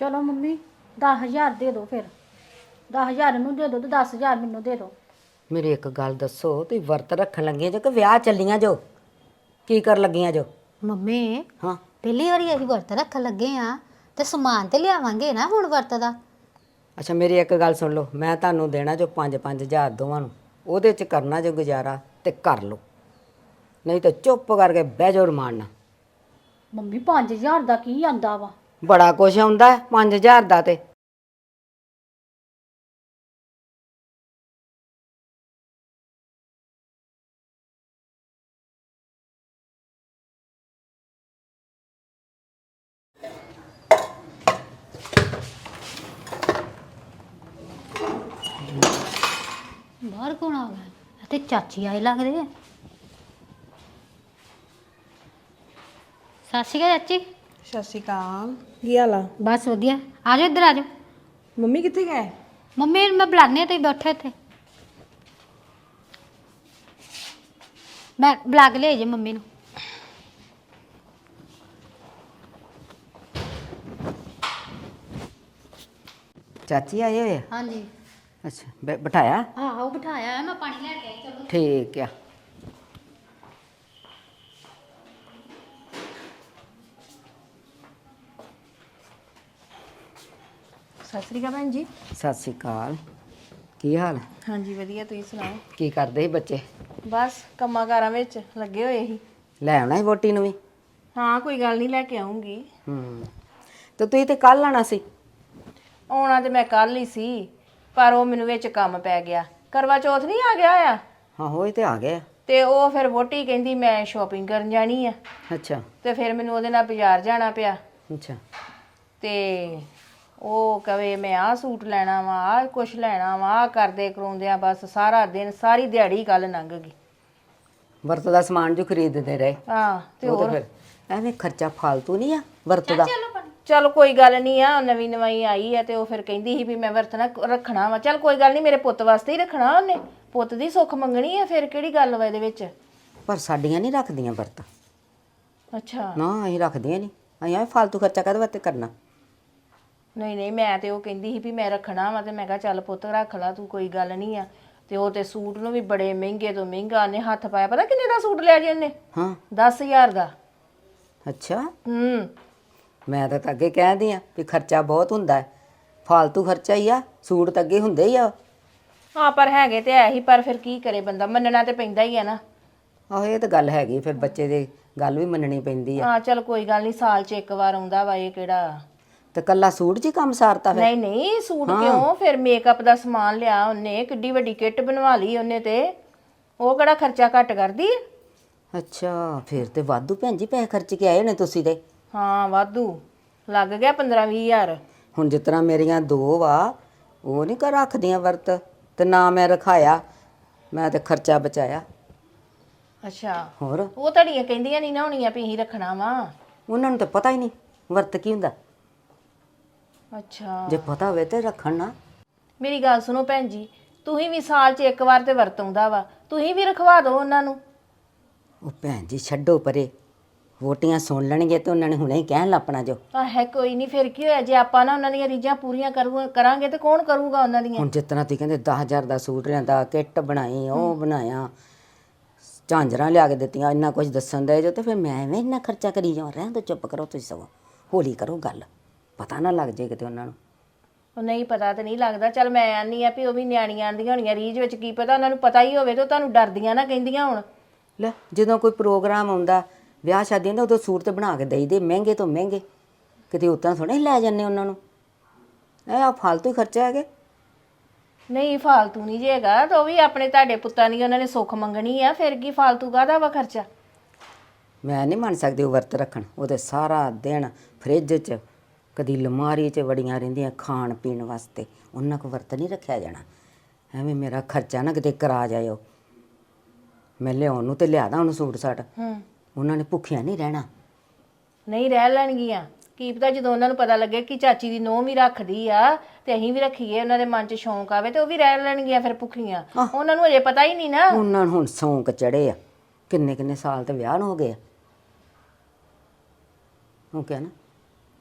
ਚਲੋ ਮੰਮੀ 10000 ਦੇ ਦਿਓ ਫਿਰ। 10000 ਇਹਨੂੰ ਦੇ ਦਿਓ ਤੇ 10000 ਮੈਨੂੰ ਦੇ ਦਿਓ। ਮੇਰੀ ਇੱਕ ਗੱਲ ਦੱਸੋ ਤੁਸੀਂ ਵਰਤ ਰੱਖਣ ਲੱਗੀਆਂ ਜੋ ਕਿ ਵਿਆਹ ਚੱਲੀਆਂ ਜੋ? ਕੀ ਕਰ ਲੱਗੀਆਂ ਜੋ? ਮੰਮੀ ਹਾਂ। ਪਹਿਲੀ ਵਾਰੀ ਅਸੀਂ ਵਰਤ ਰੱਖਣ ਲੱਗੇ ਆ ਤੇ ਸਮਾਨ ਤੇ ਲਿਆਵਾਂਗੇ ਨਾ ਹੁਣ ਵਰਤ ਦਾ। ਅੱਛਾ ਮੇਰੀ ਇੱਕ ਗੱਲ ਸੁਣ ਲਓ ਮੈਂ ਤੁਹਾਨੂੰ ਦੇਣਾ ਜੋ 5-5000 ਦੋਵਾਂ ਨੂੰ। ਉਹਦੇ ਚ ਕਰਨਾ ਜੋ ਗੁਜ਼ਾਰਾ ਤੇ ਕਰ ਲਓ। ਨਹੀਂ ਤਾਂ ਚੁੱਪ ਕਰਕੇ ਬਹਿ ਜਾਓ ਰਮਾਨ ਮੰਮੀ 5000 ਦਾ ਕੀ ਆਂਦਾ ਵਾ? ਬੜਾ ਕੁਛ ਆਉਂਦਾ 5000 ਦਾ ਤੇ। ਬਾਹਰ ਕੌਣ ਆ ਗਿਆ? ਤੇ ਚਾਚੀ ਆਏ ਲੱਗਦੇ ਆ। ਸਤਿ ਸ਼੍ਰੀ ਅਕਾਲ ਚਾਚੀ। ਸਤਿ ਸ਼੍ਰੀ ਅਕਾਲ। ਕੀ ਹਾਲ ਆ? ਬਸ ਵਧੀਆ। ਆ ਜਾਓ ਇੱਧਰ ਆ ਜਾਓ। ਮੰਮੀ ਕਿੱਥੇ ਗਏ? ਮੰਮੀ ਨੂੰ ਮੈਂ ਬੁਲਾਣੇ ਤੇ ਬੈਠੇ ਇੱਥੇ। ਮੈਂ ਬੁਲਾ ਕੇ ਲਿਆਈ ਜੇ ਮੰਮੀ ਨੂੰ। ਚਾਚੀ ਆਏ ਹੋਏ ਆ? ਹਾਂਜੀ। ਅੱਛਾ ਬੈ- ਬਿਠਾਇਆ? ਆਹੋ ਬਿਠਾਇਆ ਹੈ, ਮੈਂ ਪਾਣੀ ਲੈ ਕੇ ਆਈ ਚਲੋ। ਠੀਕ ਆ। ਸਤਿ ਸ਼੍ਰੀ ਅਕਾਲ ਭੈਣ ਜੀ। ਸਤਿ ਸ੍ਰੀ ਅਕਾਲ। ਕੀ ਹਾਲ? ਹਾਂਜੀ ਵਧੀਆ ਤੁਸੀਂ ਸੁਣਾਓ? ਕੀ ਕਰਦੇ ਸੀ ਬੱਚੇ? ਬਸ ਕੰਮਾਂ ਕਾਰਾਂ ਵਿੱਚ ਲੱਗੇ ਹੋਏ ਸੀ। ਲੈ ਆਉਣਾ ਸੀ ਵੋਟੀ ਨੂੰ ਵੀ? ਹਾਂ ਕੋਈ ਗੱਲ ਨਹੀਂ ਲੈ ਕੇ ਆਉਂਗੀ। ਹੂੰ ਤੇ ਤੁਸੀਂ ਤੇ ਕੱਲ ਆਣਾ ਸੀ? ਆਉਣਾ ਤੇ ਮੈਂ ਕੱਲ ਹੀ ਸੀ ਪਰ ਉਹ ਮੈਨੂੰ ਵਿੱਚ ਕੰਮ ਪੈ ਗਿਆ। ਕਰਵਾ ਚੌਥ ਨਹੀਂ ਆ ਗਿਆ ਆ? ਹਾਂ ਹੋਈ ਤੇ ਆ ਗਏ ਆ। ਤੇ ਉਹ ਫਿਰ ਵੋਟੀ ਕਹਿੰਦੀ ਮੈਂ ਸ਼ਾਪਿੰਗ ਕਰਨ ਜਾਣੀ ਆ। ਅੱਛਾ। ਤੇ ਫਿਰ ਮੈਨੂੰ ਉਹਦੇ ਨਾਲ ਬਾਜ਼ਾਰ ਜਾਣਾ ਪਿਆ। ਅੱਛਾ। ਤੇ ਉਹ ਕਵੇ ਮੈਂ ਆਹ ਸੂਟ ਲੈਣਾ ਵਾ ਆਹ ਕੁਛ ਲੈਣਾ ਵਾ ਆਹ ਕਰਦੇ ਕਰਾਉਂਦਿਆਂ ਬਸ ਸਾਰਾ ਦਿਨ ਸਾਰੀ ਦਿਹਾੜੀ ਕੱਲ ਲੰਘ ਗਈ। ਵਰਤ ਦਾ ਸਮਾਨ ਜੋ ਖਰੀਦਦੇ ਰਹੇ। ਹਾਂ ਤੇ ਉਹ ਤਾਂ ਹੋਰ? ਫਿਰ ਐਵੇਂ ਖਰਚਾ ਫਾਲਤੂ ਨਹੀਂ ਆ ਵਰਤ ਦਾ ਚਲ ਕੋਈ ਗੱਲ ਨਹੀਂ ਆ ਨਵੀਂ ਨਵਾਈ ਆਈ ਆ ਤੇ ਉਹ ਫਿਰ ਕਹਿੰਦੀ ਸੀ ਵੀ ਮੈਂ ਵਰਤਣਾ ਰੱਖਣਾ ਵਾ। ਚਲ ਕੋਈ ਗੱਲ ਨਹੀਂ ਮੇਰੇ ਪੁੱਤ ਵਾਸਤੇ ਹੀ ਰੱਖਣਾ ਉਹਨੇ। ਪੁੱਤ ਦੀ ਸੁੱਖ ਮੰਗਣੀ ਆ ਫਿਰ ਕਿਹੜੀ ਗੱਲ ਵਾ ਇਹਦੇ ਵਿੱਚ? ਪਰ ਸਾਡੀਆਂ ਨਹੀਂ ਰੱਖਦੀਆਂ ਵਰਤ। ਅੱਛਾ। ਨਾ ਅਸੀਂ ਰੱਖਦੀਆਂ ਨਹੀਂ। ਅਸੀਂ ਐਵੇਂ ਫਾਲਤੂ ਖਰਚਾ ਕਦੇ ਵਾਸਤੇ ਕਰਨਾ? ਨਹੀਂ ਨਹੀਂ ਮੈਂ ਤੇ ਉਹ ਕਹਿੰਦੀ ਸੀ ਵੀ ਮੈਂ ਰੱਖਣਾ ਵਾ ਤੇ ਮੈਂ ਕਿਹਾ ਚੱਲ ਪੁੱਤ ਰੱਖ ਲਾ ਤੂੰ ਕੋਈ ਗੱਲ ਨਹੀਂ ਆ। ਤੇ ਉਹ ਤੇ ਸੂਟ ਨੂੰ ਵੀ ਬੜੇ ਮਹਿੰਗੇ ਤੋਂ ਮਹਿੰਗਾ ਨੇ ਹੱਥ ਪਾਇਆ ਪਤਾ ਕਿੰਨੇ ਦਾ ਸੂਟ ਲਿਆ ਜੀ ਉਹਨੇ? ਹਾਂ। 10000 ਦਾ। ਅੱਛਾ। ਹੂੰ। ਮੈਂ ਤਾਂ ਤਾਂ ਅੱਗੇ ਕਹਿੰਦੀ ਆ ਵੀ ਖਰਚਾ ਬਹੁਤ ਹੁੰਦਾ ਹੈ। ਫਾਲਤੂ ਖਰਚਾ ਹੀ ਆ ਸੂਟ ਤਾਂ ਅੱਗੇ ਹੁੰਦੇ ਹੀ ਆ। ਹਾਂ ਪਰ ਹੈਗੇ ਤੇ ਹੈ ਹੀ ਪਰ ਫਿਰ ਕੀ ਕਰੇ ਬੰਦਾ? ਮੰਨਣਾ ਤੇ ਪੈਂਦਾ ਹੀ ਆ ਨਾ। ਆਹੋ ਇਹ ਤਾਂ ਗੱਲ ਹੈਗੀ ਫਿਰ ਬੱਚੇ ਦੀ ਗੱਲ ਵੀ ਮੰਨਣੀ ਪੈਂਦੀ ਆ। ਹਾਂ ਚਲ ਕੋਈ ਗੱਲ ਨਹੀਂ ਸਾਲ 'ਚ ਇੱਕ ਵਾਰ ਆਉਂਦਾ ਵਾ ਇਹ ਕਿਹੜਾ। ਤੇ ਕੱਲਾ ਸੂਟ 'ਚ ਹੀ ਕੰਮ ਸਾਰਤਾ ਫਿਰ? ਨਹੀਂ ਨਹੀਂ ਸੂਟ ਕਿਉਂ? ਫਿਰ ਮੇਕਅਪ ਦਾ ਸਮਾਨ ਲਿਆ ਉਹਨੇ ਕਿੱਡੀ ਵੱਡੀ ਕਿੱਟ ਬਣਵਾ ਲਈ ਉਹਨੇ ਤੇ। ਉਹ ਕਿਹੜਾ ਖਰਚਾ ਘੱਟ ਕਰਦੀ ਹੈ ਅੱਛਾ ਫਿਰ ਤੇ ਵਾਧੂ ਭੈਣ ਜੀ ਪੈਸੇ ਖਰਚ ਕੇ ਆਏ ਨੇ ਤੁਸੀਂ ਤੇ। ਹਾਂ ਵਾਧੂ। ਲੱਗ ਗਿਆ 15 20000 ਹੁਣ ਜਿਸ ਤਰ੍ਹਾਂ ਮੇਰੀਆਂ ਦੋ ਵਾ ਉਹ ਨਹੀਂ ਕਰ ਰੱਖਦੀਆਂ ਵਰਤ ਤੇ ਨਾ ਮੈਂ ਰਖਾਇਆ ਮੈਂ ਤੇ ਖਰਚਾ ਬਚਾਇਆ। ਅੱਛਾ। ਹੋਰ? ਉਹ ਤੁਹਾਡੀਆਂ ਕਹਿੰਦੀਆਂ ਨਹੀਂ ਨਾ ਹੋਣੀਆਂ ਵੀ ਅਸੀਂ ਰੱਖਣਾ ਵਾ। ਉਹਨਾਂ ਨੂੰ ਤਾਂ ਪਤਾ ਹੀ ਨਹੀਂ ਵਰਤ ਕੀ ਹੁੰਦਾ? ਅੱਛਾ। ਜੇ ਪਤਾ ਹੋਵੇ ਤੇ ਰੱਖਣ ਨਾ। ਮੇਰੀ ਗੱਲ ਸੁਣੋ ਭੈਣ ਜੀ ਤੁਸੀਂ ਵੀ ਸਾਲ 'ਚ ਇੱਕ ਵਾਰ ਤੇ ਵਰਤਉਂਦਾ ਵਾ। ਤੁਸੀਂ ਵੀ ਰਖਵਾ ਦਿਓ ਉਹਨਾਂ ਨੂੰ। ਉਹ ਭੈਣ ਜੀ ਛੱਡੋ ਪਰੇ। ਵੋਟੀਆਂ ਸੁਣ ਲੈਣਗੇ ਤੇ ਉਹਨਾਂ ਨੇ ਹੁਣੇ ਹੀ ਕਹਿਣ ਲੱਪਣਾ ਜੋ। ਆ ਹੈ ਕੋਈ ਨਹੀਂ ਫਿਰ ਕੀ ਹੋਇਆ? ਜੇ ਆਪਾਂ ਨਾ ਉਹਨਾਂ ਦੀਆਂ ਰੀਝਾਂ ਪੂਰੀਆਂ ਕਰੂ ਕਰਾਂਗੇ ਤੇ ਕੌਣ ਕਰੂਗਾ ਉਹਨਾਂ ਦੀਆਂ? ਹੁਣ ਤਰ੍ਹਾਂ ਤੁਸੀਂ ਕਹਿੰਦੇ 10000 ਦਾ ਸੂਟ ਲਿਆਂਦਾ ਕਿੱਟ ਬਣਾਈ ਉਹ ਬਣਾਇਆ। ਝਾਂਜਰਾਂ ਲਿਆ ਕੇ ਦਿੱਤੀਆਂ ਇੰਨਾ ਕੁਝ ਦੱਸਣ ਦੇ ਜੋ ਤੇ ਫਿਰ ਮੈਂ ਐਵੇਂ ਇੰਨਾ ਖਰਚਾ ਕਰੀ ਜਾਵਾਂ? ਰਹਿਣ ਤੋਂ ਚੁੱਪ ਕਰੋ ਤੁਸੀਂ ਸਗੋਂ। ਹੌਲੀ ਕਰੋ ਗੱਲ। ਪਤਾ ਨਾ ਲੱਗ ਜੇ ਕਿਤੇ ਉਹਨਾਂ ਨੂੰ। ਉਹ ਨਹੀਂ ਪਤਾ ਤੇ ਨਹੀਂ ਲੱਗਦਾ। ਚਲ ਮੈਂ ਆਨੀ ਆ ਵੀ ਉਹ ਵੀ ਨਿਆਣੀਆਂ ਆਂਦੀਆਂ ਹੋਣੀਆਂ ਰੀਝ ਵਿੱਚ ਕੀ ਪਤਾ ਉਹਨਾਂ ਨੂੰ ਪਤਾ ਹੀ ਹੋਵੇ ਤੇ ਉਹ ਤੁਹਾਨੂੰ ਡਰਦੀਆਂ ਨਾ ਕਹਿੰਦੀਆਂ ਹੁਣ। ਲੈ ਜਦੋਂ ਕੋਈ ਪ੍ਰੋਗਰਾਮ ਆਉਂਦਾ ਵਿਆਹ ਸ਼ਾਦੀ ਹੁੰਦਾ ਉਦੋਂ ਸੂਟ ਤੇ ਬਣਾ ਕੇ ਦੇਈਦੇ ਮਹਿੰਗੇ ਤੋਂ ਮਹਿੰਗੇ। ਕਿਤੇ ਉਤਾਂ ਥੋੜੇ ਲੈ ਜਾਂਦੇ ਉਹਨਾਂ ਨੂੰ। ਇਹ ਆ ਫालतू ਹੀ ਖਰਚਾ ਹੈਗੇ। ਨਹੀਂ ਫਾਲਤੂ ਨਹੀਂ ਜੇਗਾ ਤਾਂ ਉਹ ਵੀ ਆਪਣੇ ਤੁਹਾਡੇ ਪੁੱਤਾਂ ਦੀ ਉਹਨਾਂ ਨੇ ਸੁੱਖ ਮੰਗਣੀ ਆ ਫਿਰ ਕੀ ਫਾਲਤੂ ਕਾਹਦਾ ਵਾ ਖਰਚਾ? ਮੈਂ ਨਹੀਂ ਮੰਨ ਸਕਦੀ ਉਹ ਵਰਤ ਰੱਖਣ। ਉਹਦੇ ਸਾਰਾ ਦਿਨ ਫ੍ਰਿਜ 'ਚ ਕਦੀ ਲਮਾਰੀ 'ਚ ਵੜੀਆਂ ਰਹਿੰਦੀਆਂ ਖਾਣ ਪੀਣ ਵਾਸਤੇ। ਉਹਨਾਂ ਕੋ ਵਰਤ ਨਹੀਂ ਰੱਖਿਆ ਜਾਣਾ। ਐਵੇਂ ਮੇਰਾ ਖਰਚਾ ਨਾ ਕਿਤੇ ਕਰਾ ਜਾਇਓ। ਮੈਂ ਲਿਆਉਣ ਨੂੰ ਤੇ ਲਿਆਦਾ ਉਹਨੂੰ ਸੂਟ ਸਾਟ। ਹੂੰ। ਉਹਨਾਂ ਨੇ ਭੁੱਖਿਆ ਨਹੀਂ ਰਹਿਣਾ। ਨਹੀਂ ਰਹਿ ਲੈਣਗੀਆਂ। ਕੀ ਪਤਾ ਜਦੋਂ ਉਹਨਾਂ ਨੂੰ ਪਤਾ ਲੱਗੇ ਕਿ ਚਾਚੀ ਦੀ ਨੋਹ ਵੀ ਰੱਖਦੀ ਆ ਤੇ ਅਸੀਂ ਵੀ ਰੱਖੀਏ ਉਹਨਾਂ ਦੇ ਮਨ 'ਚ ਸ਼ੌਂਕ ਆਵੇ ਤੇ ਉਹ ਵੀ ਰਹਿ ਲੈਣਗੀਆਂ ਫਿਰ ਭੁੱਖੀਆਂ। ਉਹਨਾਂ ਨੂੰ ਅਜੇ ਪਤਾ ਹੀ ਨਹੀਂ ਨਾ। ਉਹਨਾਂ ਨੂੰ ਹੁਣ ਸੌਂਕ ਚੜੇ ਆ। ਕਿੰਨੇ ਕਿੰਨੇ ਸਾਲ ਤੇ ਵਿਆਹ ਨੂੰ ਹੋ ਗਏ ਆ। ਉਹ ਕਿਹਾ ਨਾ?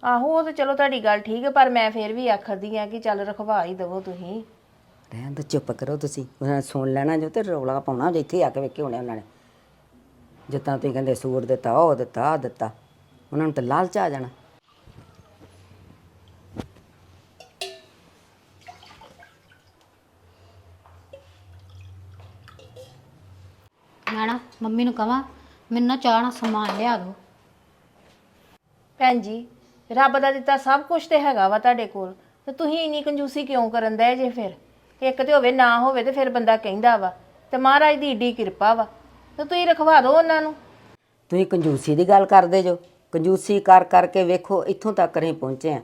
ਆਹੋ ਉਹ ਤਾਂ ਚਲੋ ਤੁਹਾਡੀ ਗੱਲ ਠੀਕ ਹੈ ਪਰ ਮੈਂ ਫੇਰ ਵੀ ਆਖਦੀ ਆ ਕਿ ਚੱਲ ਰਖਵਾ ਹੀ ਦਵੋ ਤੁਸੀਂ। ਰਹਿਣ ਦੋ ਚੁੱਪ ਕਰੋ ਤੁਸੀਂ। ਉਹਨਾਂ ਨੇ ਸੁਣ ਲੈਣਾ ਜੋ ਤੇ ਰੌਲਾ ਪਾਉਣਾ ਜੇ ਇੱਥੇ ਆ ਕੇ ਵੇਖੇ ਹੋਣੇ ਉਹਨਾਂ ਨੇ। ਜਿੱਦਾਂ ਤੁਸੀਂ ਕਹਿੰਦੇ ਸੂਟ ਦਿੱਤਾ ਉਹ ਦਿੱਤਾ ਆਹ ਦਿੱਤਾ। ਉਹਨਾਂ ਨੂੰ ਤਾਂ ਲਾਲਚ ਆ ਜਾਣਾ। ਮੈਂ ਨਾ ਮੰਮੀ ਨੂੰ ਕਹਾਂ ਮੈਨੂੰ ਨਾ ਚਾਹ ਨਾਲ ਸਮਾਨ ਲਿਆ ਦਿਓ। ਭੈਣ ਜੀ ਰੱਬ ਦਾ ਦਿੱਤਾ ਸਭ ਕੁਝ ਤੇ ਹੈਗਾ ਵਾ ਤੁਹਾਡੇ ਕੋਲ। ਤੇ ਤੁਸੀਂ ਇੰਨੀ ਕੰਜੂਸੀ ਕਿਉਂ ਕਰਨ ਦੇ ਜੇ ਫਿਰ? ਇੱਕ ਤੇ ਹੋਵੇ ਨਾ ਹੋਵੇ ਤੇ ਫਿਰ ਬੰਦਾ ਕਹਿੰਦਾ ਵਾ ਤੇ ਮਹਾਰਾਜ ਦੀ ਏਡੀ ਕਿਰਪਾ ਵਾ। ਤੇ ਤੁਸੀਂ ਰਖਵਾ ਦਿਓ ਉਹਨਾਂ ਨੂੰ। ਤੁਸੀਂ ਕੰਜੂਸੀ ਦੀ ਗੱਲ ਕਰਦੇ ਜੋ। ਕੰਜੂਸੀ ਕਰ ਕਰਕੇ ਵੇਖੋ ਇੱਥੋਂ ਤੱਕ ਅਸੀਂ ਪਹੁੰਚੇ ਆ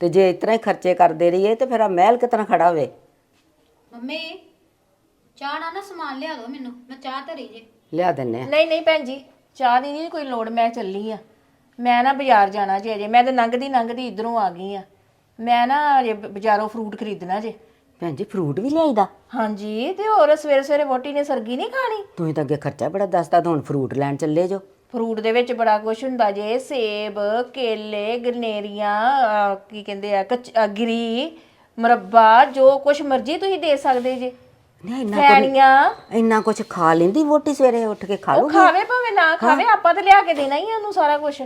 ਤੇ ਜੇ ਇਤਨਾ ਹੀ ਖਰਚੇ ਕਰਦੇ ਰਹੀਏ ਤੇ ਫਿਰ ਆ ਮਹਿਲ ਕਿਤਨਾ ਖੜਾ ਹੋਵੇ। ਮੰਮੀ ਚਾਹ ਨਾਲ ਨਾ ਸਮਾਨ ਲਿਆ ਦਿਓ ਮੈਨੂੰ। ਮੈਂ ਚਾਹ ਧਰੀ ਜੇ। ਲਿਆ ਦਿੰਨੇ ਆ ਨਹੀਂ ਨਹੀਂ ਭੈਣ ਜੀ ਚਾਹ ਦੀ ਨਹੀਂ ਕੋਈ ਲੋੜ ਮੈਂ ਚੱਲੀ ਆ ਮੈਂ ਨਾ ਬਾਜ਼ਾਰ ਜਾਣਾ ਜੇ ਅਜੇ। ਮੈਂ ਤੇ ਲੰਘਦੀ ਲੰਘਦੀ ਇਧਰੋਂ ਆ ਗਈ ਆ। ਮੈਂ ਨਾ ਅਜੇ ਬਾਜ਼ਾਰੋਂ ਫਰੂਟ ਖਰੀਦਣਾ ਜੇ। ਭੈਣ ਜੀ ਫਰੂਟ ਵੀ ਲਿਆਈਦਾ? ਹਾਂਜੀ ਤੇ ਹੋਰ ਸਵੇਰੇ ਸਵੇਰੇ ਵੋਟੀ ਨੇ ਸਰਗੀ ਨਹੀਂ ਖਾਣੀ? ਤੁਸੀਂ ਤਾਂ ਅੱਗੇ ਖਰਚਾ ਬੜਾ ਦੱਸਦਾ ਤਾਂ ਹੁਣ ਫਰੂਟ ਲੈਣ ਚੱਲੇ ਜੋ। ਫਰੂਟ ਦੇ ਵਿੱਚ ਬੜਾ ਕੁਝ ਹੁੰਦਾ ਜੇ ਸੇਬ ਕੇਲੇ ਗਨੇਰੀਆਂ ਕੀ ਕਹਿੰਦੇ ਆ ਕੱਚ ਅਹ ਗਿਰੀ ਮਰੱਬਾ ਜੋ ਕੁਝ ਮਰਜ਼ੀ ਤੁਸੀਂ ਦੇ ਸਕਦੇ ਜੇ। ਨਹੀਂ ਇੰਨਾ ਫੈਣੀਆਂ। ਇੰਨਾ ਕੁਝ ਖਾ ਲੈਂਦੀ ਵੋਟੀ ਸਵੇਰੇ ਉੱਠ ਕੇ ਖਾ ਉਹ ਲੂਗੀ? ਖਾਵੇ ਭਾਵੇਂ ਨਾ ਖਾਵੇ ਆਪਾਂ ਤੇ ਲਿਆ ਕੇ ਦੇਣਾ ਹੀ ਆ ਉਹਨੂੰ ਸਾਰਾ ਕੁਝ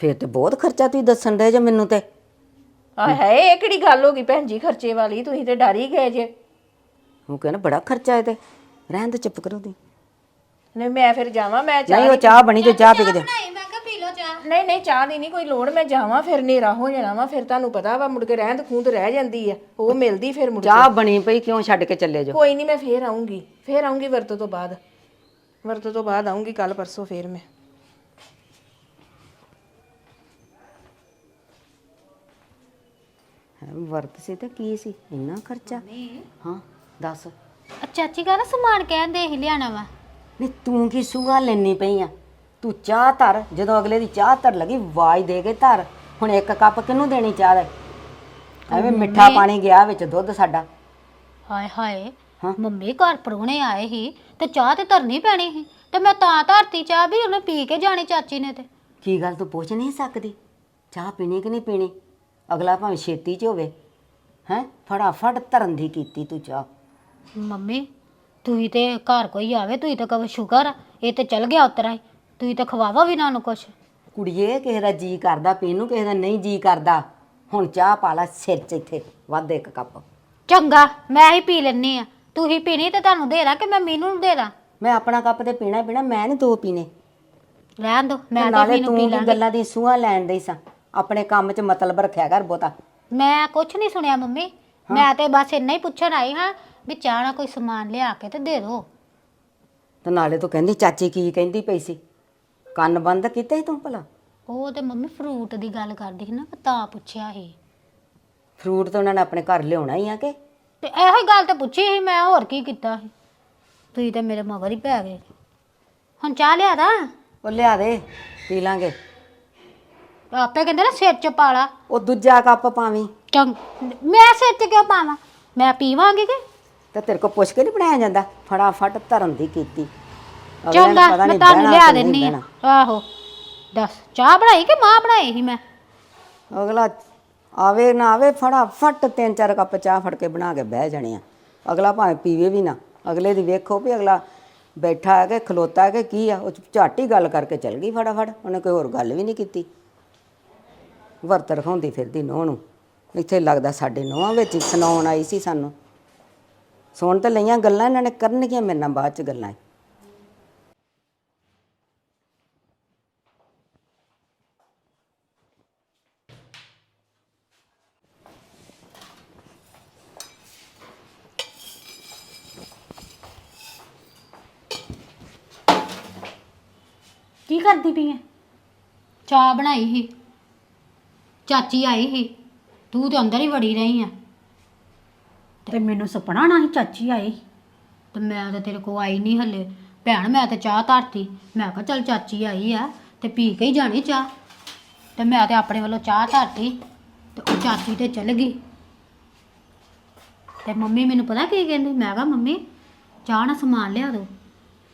ਫਿਰ ਤੇ ਬਹੁਤ ਖਰਚਾ ਤੁਸੀਂ ਦੱਸਣ ਦੇ ਜੇ ਮੈਨੂੰ ਤੇ। ਆ ਹੈ ਇਹ ਕਿਹੜੀ ਗੱਲ ਹੋ ਗਈ ਭੈਣ ਜੀ ਖਰਚੇ ਵਾਲੀ ਤੁਸੀਂ ਤੇ ਡਰ ਹੀ ਗਏ ਜੇ। ਉਹ ਕਹਿੰਦਾ ਬੜਾ ਖਰਚਾ ਇਹਦੇ ਰਹਿਣ ਦੇ ਚੁੱਪ ਕਰੋ ਦੀ ਨਹੀਂ ਮੈਂ ਫਿਰ ਜਾਵਾਂ ਮੈਂ ਚਾਹ ਨਹੀਂ ਉਹ ਚਾਹ ਬਣੀ ਜੋ ਚਾਹ ਪੀ ਕੇ ਦੇ। ਨਹੀਂ ਮੈਂ ਕਿਹਾ ਪੀ ਲਓ ਚਾਹ। ਨਹੀਂ ਨਹੀਂ ਚਾਹ ਦੀ ਨਹੀਂ ਕੋਈ ਲੋੜ ਮੈਂ ਜਾਵਾਂ ਫਿਰ ਹਨੇਰਾ ਹੋ ਜਾਣਾ ਵਾ ਫਿਰ ਤੁਹਾਨੂੰ ਪਤਾ ਵਾ ਮੁੜ ਕੇ ਰਹਿੰਦ ਖੂੰਦ ਰਹਿ ਜਾਂਦੀ ਆ ਉਹ ਮਿਲਦੀ ਫਿਰ ਮੁੜ ਕੇ। ਚਾਹ ਬਣੀ ਪਈ ਕਿਉਂ ਛੱਡ ਕੇ ਚੱਲੇ ਜੋ? ਕੋਈ ਨਹੀਂ ਮੈਂ ਫੇਰ ਆਉਂਗੀ ਫੇਰ ਆਉਂਗੀ ਵਰਤੋਂ ਤੋਂ ਬਾਅਦ। ਵਰਤੋਂ ਤੋਂ ਬਾਅਦ ਆਉਂਗੀ ਕੱਲ ਪਰਸੋਂ ਫੇਰ ਮੈਂ। ਵਰਤ ਸੀ ਤੇ ਕੀ ਸੀ? ਇੰਨਾ ਖਰਚਾ? ਹਾਂ ਦੱਸ। ਆ ਚਾਚੀ ਕਾ ਨਾ ਸਮਾਨ ਕਹਿੰਦੇ ਹੀ ਲਿਆਣਾ ਵਾ। ਨਹੀਂ ਤੂੰ ਕੀ ਸੂਹਾ ਲੈਣੀ ਪਈ ਆ? ਤੂੰ ਚਾਹ ਧਰ। ਜਦੋਂ ਅਗਲੇ ਦੀ ਚਾਹ ਧਰ ਲੱਗੀ ਆਵਾਜ਼ ਦੇ ਕੇ ਧਰ। ਹੁਣ ਇੱਕ ਕੱਪ ਕਿਹਨੂੰ ਦੇਣੀ ਚਾਹ ਦਾ? ਐਵੇਂ ਮਿੱਠਾ ਪਾਣੀ ਗਿਆ ਵਿੱਚ ਦੁੱਧ ਸਾਡਾ। ਹਾਏ ਹਾਏ ਹਾਂ। ਮੰਮੀ ਘਰ ਪਰੋਣੇ ਆਏ ਸੀ ਤੇ ਚਾਹ ਤੇ ਧਰਨੀ ਪੈਣੀ ਸੀ। ਤੇ ਮੈਂ ਤਾਂ ਧਰਤੀ ਚਾਹ ਵੀ ਉਹਨੇ ਪੀ ਕੇ ਜਾਣੀ ਚਾਚੀ ਨੇ ਤੇ। ਕੀ ਗੱਲ ਤੂੰ ਪੁੱਛ ਨਹੀਂ ਸਕਦੀ? ਚਾਹ ਪੀਣੀ ਕਿ ਨਹੀਂ ਪੀਣੀ? ਅਗਲਾ ਭਾਵੇਂ ਛੇਤੀ 'ਚ ਹੋਵੇ ਹੈ? ਫਟਾਫਟ ਧਰਨ ਦੀ ਕੀਤੀ ਤੂੰ ਚਾਹ। ਮੰਮੀ ਤੁਸੀਂ ਤੇ ਘਰ ਕੋਈ ਆਵੇ ਤੁਸੀਂ ਤਾਂ ਕਹੋ ਸ਼ੁਕਰ ਆ, ਇਹ ਤੇ ਚਲ ਗਿਆ ਉਤਰਾ ਹੀ। ਤੁਸੀਂ ਤਾਂ ਖਵਾਵਾ ਵੀ ਨਾ ਨੂੰ ਕੁਛ। ਕੁੜੀਏ ਕਿਸੇ ਦਾ ਜੀ ਕਰਦਾ ਪੀਣ ਨੂੰ ਕਿਸੇ ਦਾ ਨਹੀਂ ਜੀ ਕਰਦਾ। ਹੁਣ ਚਾਹ ਪਾ ਲੈ ਸਿਰ 'ਚ ਇੱਥੇ ਵੱਧ ਇੱਕ ਕੱਪ। ਚੰਗਾ ਮੈਂ ਹੀ ਪੀ ਲੈਣੀ ਆ। ਤੁਸੀਂ ਪੀਣੀ ਤੇ ਤੁਹਾਨੂੰ ਦੇ ਦਾਂ ਕਿ ਮੈਂ ਮੀਨੂ ਨੂੰ ਦੇ ਦਾਂ? ਮੈਂ ਆਪਣਾ ਕੱਪ ਤੇ ਪੀਣਾ ਹੀ ਪੀਣਾ ਮੈਂ ਨਹੀਂ ਦੋ ਪੀਣੇ। ਰਹਿਣ ਦੋ ਮੈਂ ਤੇ ਤੇ ਨਾਲੇ ਮੀਨੂ ਤੂੰ ਪੀ ਲਾਂਗੀ। ਗੱਲਾਂ ਦੀ ਸੂਹਾਂ ਲੈਣ ਦੇ ਸਾਂ। ਆਪਣੇ ਕੰਮ 'ਚ ਮਤਲਬ ਰੱਖਿਆ ਕਰ ਬਹੁਤਾ। ਮੈਂ ਕੁਛ ਨਹੀਂ ਸੁਣਿਆ ਮੰਮੀ। ਮੈਂ ਤੇ ਬਸ ਇੰਨਾ ਹੀ ਪੁੱਛਣ ਆਈ ਹਾਂ ਵੀ ਚਾਹ ਨਾਲ ਕੋਈ ਸਮਾਨ ਲਿਆ ਕੇ ਤੇ ਦੇ ਦਿਓ ਤੇ ਨਾਲੇ ਤੂੰ ਕਹਿੰਦੀ ਚਾਚੀ ਕੀ ਕਹਿੰਦੀ ਪਈ ਸੀ? ਕੰਨ ਬੰਦ ਕੀਤੇ ਸੀ ਤੂੰ ਭਲਾ? ਉਹ ਤੇ ਮੰਮੀ ਫਰੂਟ ਦੀ ਗੱਲ ਕਰਦੀ ਸੀ ਨਾ ਮੈਂ ਤਾਂ ਪੁੱਛਿਆ ਸੀ। ਫਰੂਟ ਤਾਂ ਉਹਨਾਂ ਨੇ ਆਪਣੇ ਘਰ ਲਿਆਉਣਾ ਹੀ ਆ ਕਿ? ਤੇ ਇਹੋ ਹੀ ਗੱਲ ਤੇ ਪੁੱਛੀ ਸੀ ਮੈਂ ਹੋਰ ਕੀ ਕੀਤਾ ਸੀ? ਤੁਸੀਂ ਤੇ ਮੇਰੇ ਮਗਰ ਹੀ ਪੈ ਗਏ। ਹੁਣ ਚਾਹ ਲਿਆ ਦਾ ਉਹ ਲਿਆ ਦੇ ਪੀ ਲਾਂਗੇ। ਆਪੇ ਕਹਿੰਦੇ ਨਾ ਸਿਰ ਚ ਪਾਲਾ। ਉਹ ਦੂਜਾ ਕੱਪ ਪਾਵੀਂ। ਚੰਗ ਮੈਂ ਸਿਰ ਚ ਕਿਉਂ ਪਾਵਾਂ? ਮੈਂ ਪੀਵਾਂਗੀ ਕਿ? ਤੇ ਤੇਰੇ ਕੋ ਪੁੱਛ ਕੇ ਨਹੀਂ ਬਣਾਇਆ ਜਾਂਦਾ? ਫਟਾਫਟ ਧਰਨ ਦੀ ਕੀਤੀ। ਅਗਲੇ ਨੂੰ ਚੰਗਾ ਪਤਾ ਮੈਂ ਨੀ ਤੁਹਾਨੂੰ ਬਹਿਣਾ ਲਿਆ ਨਹੀਂ ਦਿੰਨੀ ਆ। ਆਹੋ ਦੱਸ ਚਾਹ ਬਣਾਈ ਕਿ ਮਾਂ ਬਣਾਈ ਸੀ ਮੈਂ? ਅਗਲਾ ਆਵੇ ਨਾ ਆਵੇ ਫਟਾਫਟ ਤਿੰਨ ਚਾਰ ਕੱਪ ਚਾਹ ਫੜ ਕੇ ਬਣਾ ਕੇ ਬਹਿ ਜਾਣੇ ਆ। ਅਗਲਾ ਭਾਵੇਂ ਪੀਵੇ ਵੀ ਨਾ। ਅਗਲੇ ਦੀ ਵੇਖੋ ਵੀ ਅਗਲਾ ਬੈਠਾ ਹੈ ਕਿ ਖਲੋਤਾ ਹੈ ਕਿ ਕੀ ਆ। ਉਹ ਝੱਟ ਗੱਲ ਕਰਕੇ ਚਲ ਗਈ ਫਟਾਫਟ। ਉਹਨੇ ਕੋਈ ਹੋਰ ਗੱਲ ਵੀ ਨਹੀਂ ਕੀਤੀ। ਵਰਤ ਰਖਾਉਂਦੀ ਫਿਰਦੀ ਨੋਹ ਨੂੰ। ਇੱਥੇ ਲੱਗਦਾ ਸਾਡੇ ਨੋਹਾਂ ਵਿੱਚ ਹੀ ਸੁਣਾਉਣ ਆਈ ਸੀ ਸਾਨੂੰ। ਸੁਣ ਤਾਂ ਲਈਆਂ ਗੱਲਾਂ, ਇਹਨਾਂ ਨੇ ਕਰਨਗੀਆਂ ਮੇਰੇ ਨਾਲ ਬਾਅਦ ਚ ਗੱਲਾਂ ਕੀ ਕਰਦੀ ਪਈ ਐ? ਚਾਹ ਬਣਾਈ ਸੀ। ਚਾਚੀ ਆਈ ਸੀ। ਤੂੰ ਤੇ ਅੰਦਰ ਹੀ ਵੜੀ ਰਹੀ ਆ। ਤੇ ਮੈਨੂੰ ਸੁਪਨਾ ਨਾ ਹੀ ਚਾਚੀ ਆਈ। ਤੇ ਮੈਂ ਤਾਂ ਤੇਰੇ ਕੋ ਆਈ ਨਹੀਂ ਹੱਲੇ। ਭੈਣ ਮੈਂ ਤੇ ਚਾਹ ਧਰਤੀ। ਮੈਂ ਕਿਹਾ ਚੱਲ ਚਾਚੀ ਆਈ ਆ ਤੇ ਪੀ ਕੇ ਹੀ ਜਾਣੀ ਚਾਹ। ਤੇ ਮੈਂ ਤੇ ਆਪਣੇ ਵੱਲੋਂ ਚਾਹ ਧਰਤੀ ਤੇ ਉਹ ਚਾਚੀ ਤੇ ਚਲ ਗਈ। ਤੇ ਮੰਮੀ ਮੈਨੂੰ ਪਤਾ ਕੀ ਕਹਿੰਦੀ? ਮੈਂ ਕਿਹਾ ਮੰਮੀ ਚਾਹ ਨਾਲ ਸਮਾਨ ਲਿਆ ਦੋ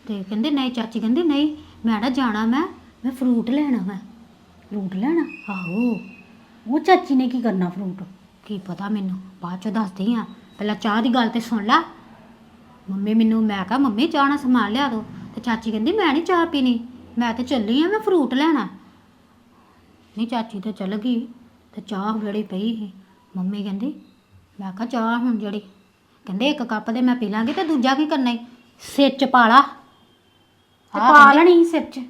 ਤੇ ਕਹਿੰਦੇ ਨਹੀਂ ਚਾਚੀ ਕਹਿੰਦੀ ਨਹੀਂ ਮੈਂ ਨਾ ਜਾਣਾ ਮੈਂ ਮੈਂ ਫਰੂਟ ਲੈਣਾ ਮੈਂ। ਫਰੂਟ ਲੈਣਾ? ਆਹੋ। ਉਹ ਚਾਚੀ ਨੇ ਕੀ ਕਰਨਾ ਫਰੂਟ ਕੀ ਪਤਾ ਮੈਨੂੰ ਬਾਅਦ ਚ ਦੱਸਦੀ ਆ ਪਹਿਲਾਂ ਚਾਹ ਦੀ ਗੱਲ ਤੇ ਸੁਣ ਲੈ। ਮੰਮੀ ਮੈਨੂੰ ਮੈਂ ਕਿਹਾ ਮੰਮੀ ਚਾਹ ਨਾਲ ਸਮਾਨ ਲਿਆ ਦੋ। ਤੇ ਚਾਚੀ ਕਹਿੰਦੀ ਮੈਂ ਨਹੀਂ ਚਾਹ ਪੀਣੀ। ਮੈਂ ਤੇ ਚੱਲੀ ਆ ਮੈਂ ਫਰੂਟ ਲੈਣਾ। ਨਹੀਂ ਚਾਚੀ ਤੇ ਚੱਲ ਗਈ ਤੇ ਚਾਹ ਜਿਹੜੀ ਪਈ ਸੀ ਮੰਮੀ ਕਹਿੰਦੀ ਮੈਂ ਕਿਹਾ ਚਾਹ ਹੁਣ ਜਿਹੜੀ। ਕਹਿੰਦੇ ਇੱਕ ਕੱਪ ਦੇ ਮੈਂ ਪੀ ਲਾਂਗੀ ਤੇ ਦੂਜਾ ਕੀ ਕਰਨਾ ਈ? ਸਿਰ ਚ ਪਾ ਲਾ। ਤੇ ਆਹ ਪਾ ਕਹਿੰਦੀ, ਲੈਣੀ ਸੀ ਸਿਰ 'ਚ।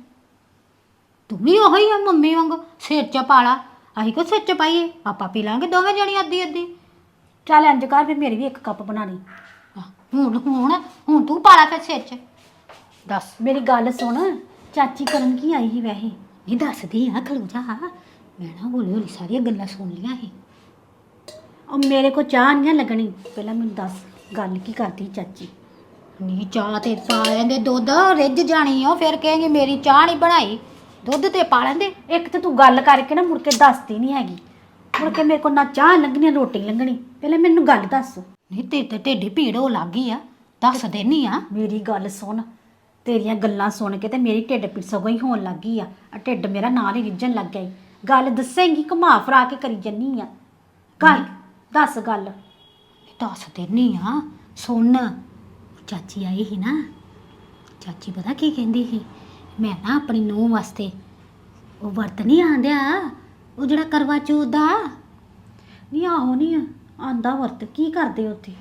ਤੂੰ ਵੀ ਉਹੀ ਆ ਮੰਮੀ ਵਾਂਗੂ ਸਿਰ ਚ ਪਾ ਲਾ। ਅਸੀਂ ਕੋ ਸਿਰ ਚ ਪਾਈਏ? ਆਪਾਂ ਪੀ ਲਾਂਗੇ ਦੋਵੇਂ ਜਣੀ ਅੱਧੀ ਅੱਧੀ। ਚੱਲ ਇੰਜ ਕਰ ਫਿਰ ਮੇਰੀ ਵੀ ਇੱਕ ਕੱਪ ਬਣਾ ਲਈ। ਆਹ, ਹੁਣ ਹੁਣ ਹੁਣ ਤੂੰ ਪਾਲਾ ਫਿਰ ਸਿਰ 'ਚ। ਦੱਸ। ਮੇਰੀ ਗੱਲ ਸੁਣ। ਚਾਚੀ ਕਰਨ ਕੀ ਆਈ ਸੀ ਵੈਸੇ? ਨਹੀਂ ਦੱਸਦੀ ਆ ਖਲੋ ਜਾ ਮੈਂ ਨਾ ਹੌਲੀ ਹੌਲੀ ਸਾਰੀਆਂ ਗੱਲਾਂ ਸੁਣ ਲੀਆਂ ਸੀ। ਉਹ ਮੇਰੇ ਕੋ ਚਾਹ ਨਹੀਂ ਲੱਗਣੀ। ਪਹਿਲਾਂ ਮੈਨੂੰ ਦੱਸ ਗੱਲ ਕੀ ਕਰਦੀ ਚਾਚੀ? ਨੀ ਚਾਹ ਤੇ ਪਾ ਲੈਂਦੇ ਦੁੱਧ। ਰਿੱਝ ਜਾਣੀ ਓ ਫਿਰ ਕਹੇਂਗੇ ਮੇਰੀ ਚਾਹ ਨਹੀਂ ਬਣਾਈ। ਦੁੱਧ ਤੇ ਪਾ ਲੈਂਦੇ। ਇੱਕ ਤੇ ਤੂੰ ਗੱਲ ਕਰਕੇ ਨਾ ਮੁੜ ਕੇ ਦੱਸਦੀ ਨਹੀਂ ਹੈਗੀ। ਮੁੜ ਕੇ ਮੇਰੇ ਕੋ ਨਾ ਚਾਹ ਲੰਘਣੀ ਨਾ ਰੋਟੀ ਲੰਘਣੀ। ਪਹਿਲਾਂ ਮੈਨੂੰ ਗੱਲ ਦੱਸ। ਨਹੀਂ ਤੇ ਤੇ ਢਿੱਡੀ ਭੀੜ ਹੋ ਲੱਗ ਆ। ਦੱਸ ਦੇਨੀ ਆ। ਮੇਰੀ ਗੱਲ ਸੁਣ। ਤੇਰੀਆਂ ਗੱਲਾਂ ਸੁਣ ਕੇ ਤੇ ਮੇਰੀ ਢਿੱਡ ਪੀੜ ਸਗੋਂ ਹੀ ਹੋਣ ਲੱਗ ਗਈ ਆ। ਆ ਢਿੱਡ ਮੇਰਾ ਨਾਲ ਹੀ ਰਿੱਝਣ ਲੱਗ ਗਿਆ ਈ। ਗੱਲ ਦੱਸੇਂਗੀ ਘੁਮਾ ਫਰਾ ਕੇ ਕਰੀ ਜੰਨੀ ਆ। ਗੱਲ ਦੱਸ ਗੱਲ। ਦੱਸ ਦੇਨੀ ਆ। ਸੁਣ। ਚਾਚੀ ਆਈ ਸੀ ਨਾ। ਚਾਚੀ ਪਤਾ ਕੀ ਕਹਿੰਦੀ ਸੀ? ਮੈਂ ਨਾ ਆਪਣੀ ਨੂੰਹ ਵਾਸਤੇ ਉਹ ਵਰਤ ਨਹੀਂ ਆਂਦਿਆ ਉਹ ਜਿਹੜਾ ਕਰਵਾ ਚੌਥ ਦਾ। ਨਹੀਂ ਆਹੋ ਨਹੀਂ ਆਂਦਾ ਵਰਤ ਕੀ ਕਰਦੇ ਉੱਥੇ?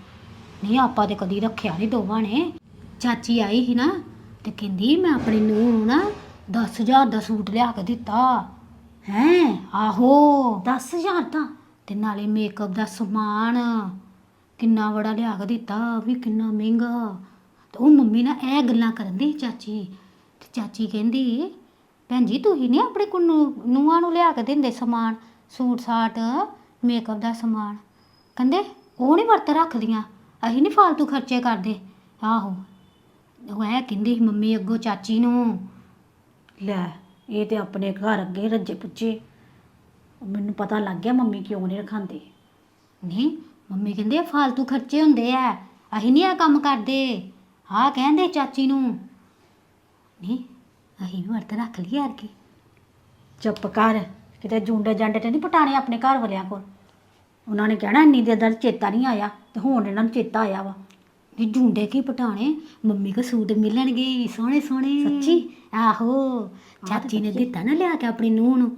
ਨਹੀਂ ਆਪਾਂ ਤੇ ਕਦੀ ਰੱਖਿਆ ਨਹੀਂ ਦੋਵਾਂ ਨੇ। ਚਾਚੀ ਆਈ ਸੀ ਨਾ ਤੇ ਕਹਿੰਦੀ ਮੈਂ ਆਪਣੀ ਨੂੰਹ ਨੂੰ ਨਾ 10000 ਦਾ ਸੂਟ ਲਿਆ ਕੇ ਦਿੱਤਾ। ਹੈ? ਆਹੋ। 10000 ਦਾ ਤੇ? ਨਾਲੇ ਮੇਕਅਪ ਦਾ ਸਮਾਨ ਕਿੰਨਾ ਬੜਾ ਲਿਆ ਕੇ ਦਿੱਤਾ ਵੀ ਕਿੰਨਾ ਮਹਿੰਗਾ। ਤੇ ਉਹ ਮੰਮੀ ਨਾ ਇਹ ਗੱਲਾਂ ਕਰਨ ਦੀ ਚਾਚੀ ਚਾਚੀ ਕਹਿੰਦੀ, ਭੈਣ ਜੀ ਤੁਸੀਂ ਨਹੀਂ ਆਪਣੇ ਕੋਲ ਨੂਆਂ ਨੂੰ ਲਿਆ ਕੇ ਦਿੰਦੇ ਸਮਾਨ, ਸੂਟ, ਸਾਟ ਮੇਕਅਪ ਦਾ ਸਮਾਨ? ਕਹਿੰਦੇ, ਉਹ ਨਹੀਂ ਵਰਤ ਰੱਖਦੀਆਂ, ਅਸੀਂ ਨਹੀਂ ਫालतू ਖਰਚੇ ਕਰਦੇ। ਆਹੋ, ਉਹ ਐ ਕਹਿੰਦੀ ਸੀ ਮੰਮੀ ਅੱਗੋਂ ਚਾਚੀ ਨੂੰ, ਲੈ, ਇਹ ਤੇ ਆਪਣੇ ਘਰ ਅੱਗੇ ਰੱਜੇ ਪੁੱਜੇ। ਮੈਨੂੰ ਪਤਾ ਲੱਗ ਗਿਆ ਮੰਮੀ ਕਿਉਂ ਨਹੀਂ ਰਖਾਂਦੇ। ਨਹੀਂ, ਮੰਮੀ ਕਹਿੰਦੇ ਫालतू ਖਰਚੇ ਹੁੰਦੇ ਆ, ਅਸੀਂ ਨਹੀਂ ਇਹ ਕੰਮ ਕਰਦੇ। ਆਹ ਕਹਿੰਦੇ ਚਾਚੀ ਨੂੰ। ਨਹੀਂ ਅਸੀਂ ਵੀ ਵਰਤ ਰੱਖ ਲਈ ਯਾਰ ਕੀ। ਚੁੱਪ ਕਰ ਕਿਤੇ ਜੁੰਡੇ ਜਾਂਡੇ ਤੇ ਨਹੀਂ ਪਟਾਣੇ ਆਪਣੇ ਘਰ ਵਾਲਿਆਂ ਕੋਲ। ਉਹਨਾਂ ਨੇ ਕਹਿਣਾ ਇੰਨੀ ਦੇਰ ਦਾ ਚੇਤਾ ਨਹੀਂ ਆਇਆ ਤੇ ਹੁਣ ਇਹਨਾਂ ਨੂੰ ਚੇਤਾ ਆਇਆ ਵਾ। ਨਹੀਂ ਜੁੰਡੇ ਕੀ ਪਟਾਣੇ? ਮੰਮੀ ਕੋ ਸੂਟ ਮਿਲਣਗੇ ਸੋਹਣੇ ਸੋਹਣੇ। ਸੱਚੀ? ਆਹੋ ਚਾਚੀ ਨੇ ਦਿੱਤਾ ਨਾ ਲਿਆ ਕੇ ਆਪਣੀ ਨੂੰਹ ਨੂੰ।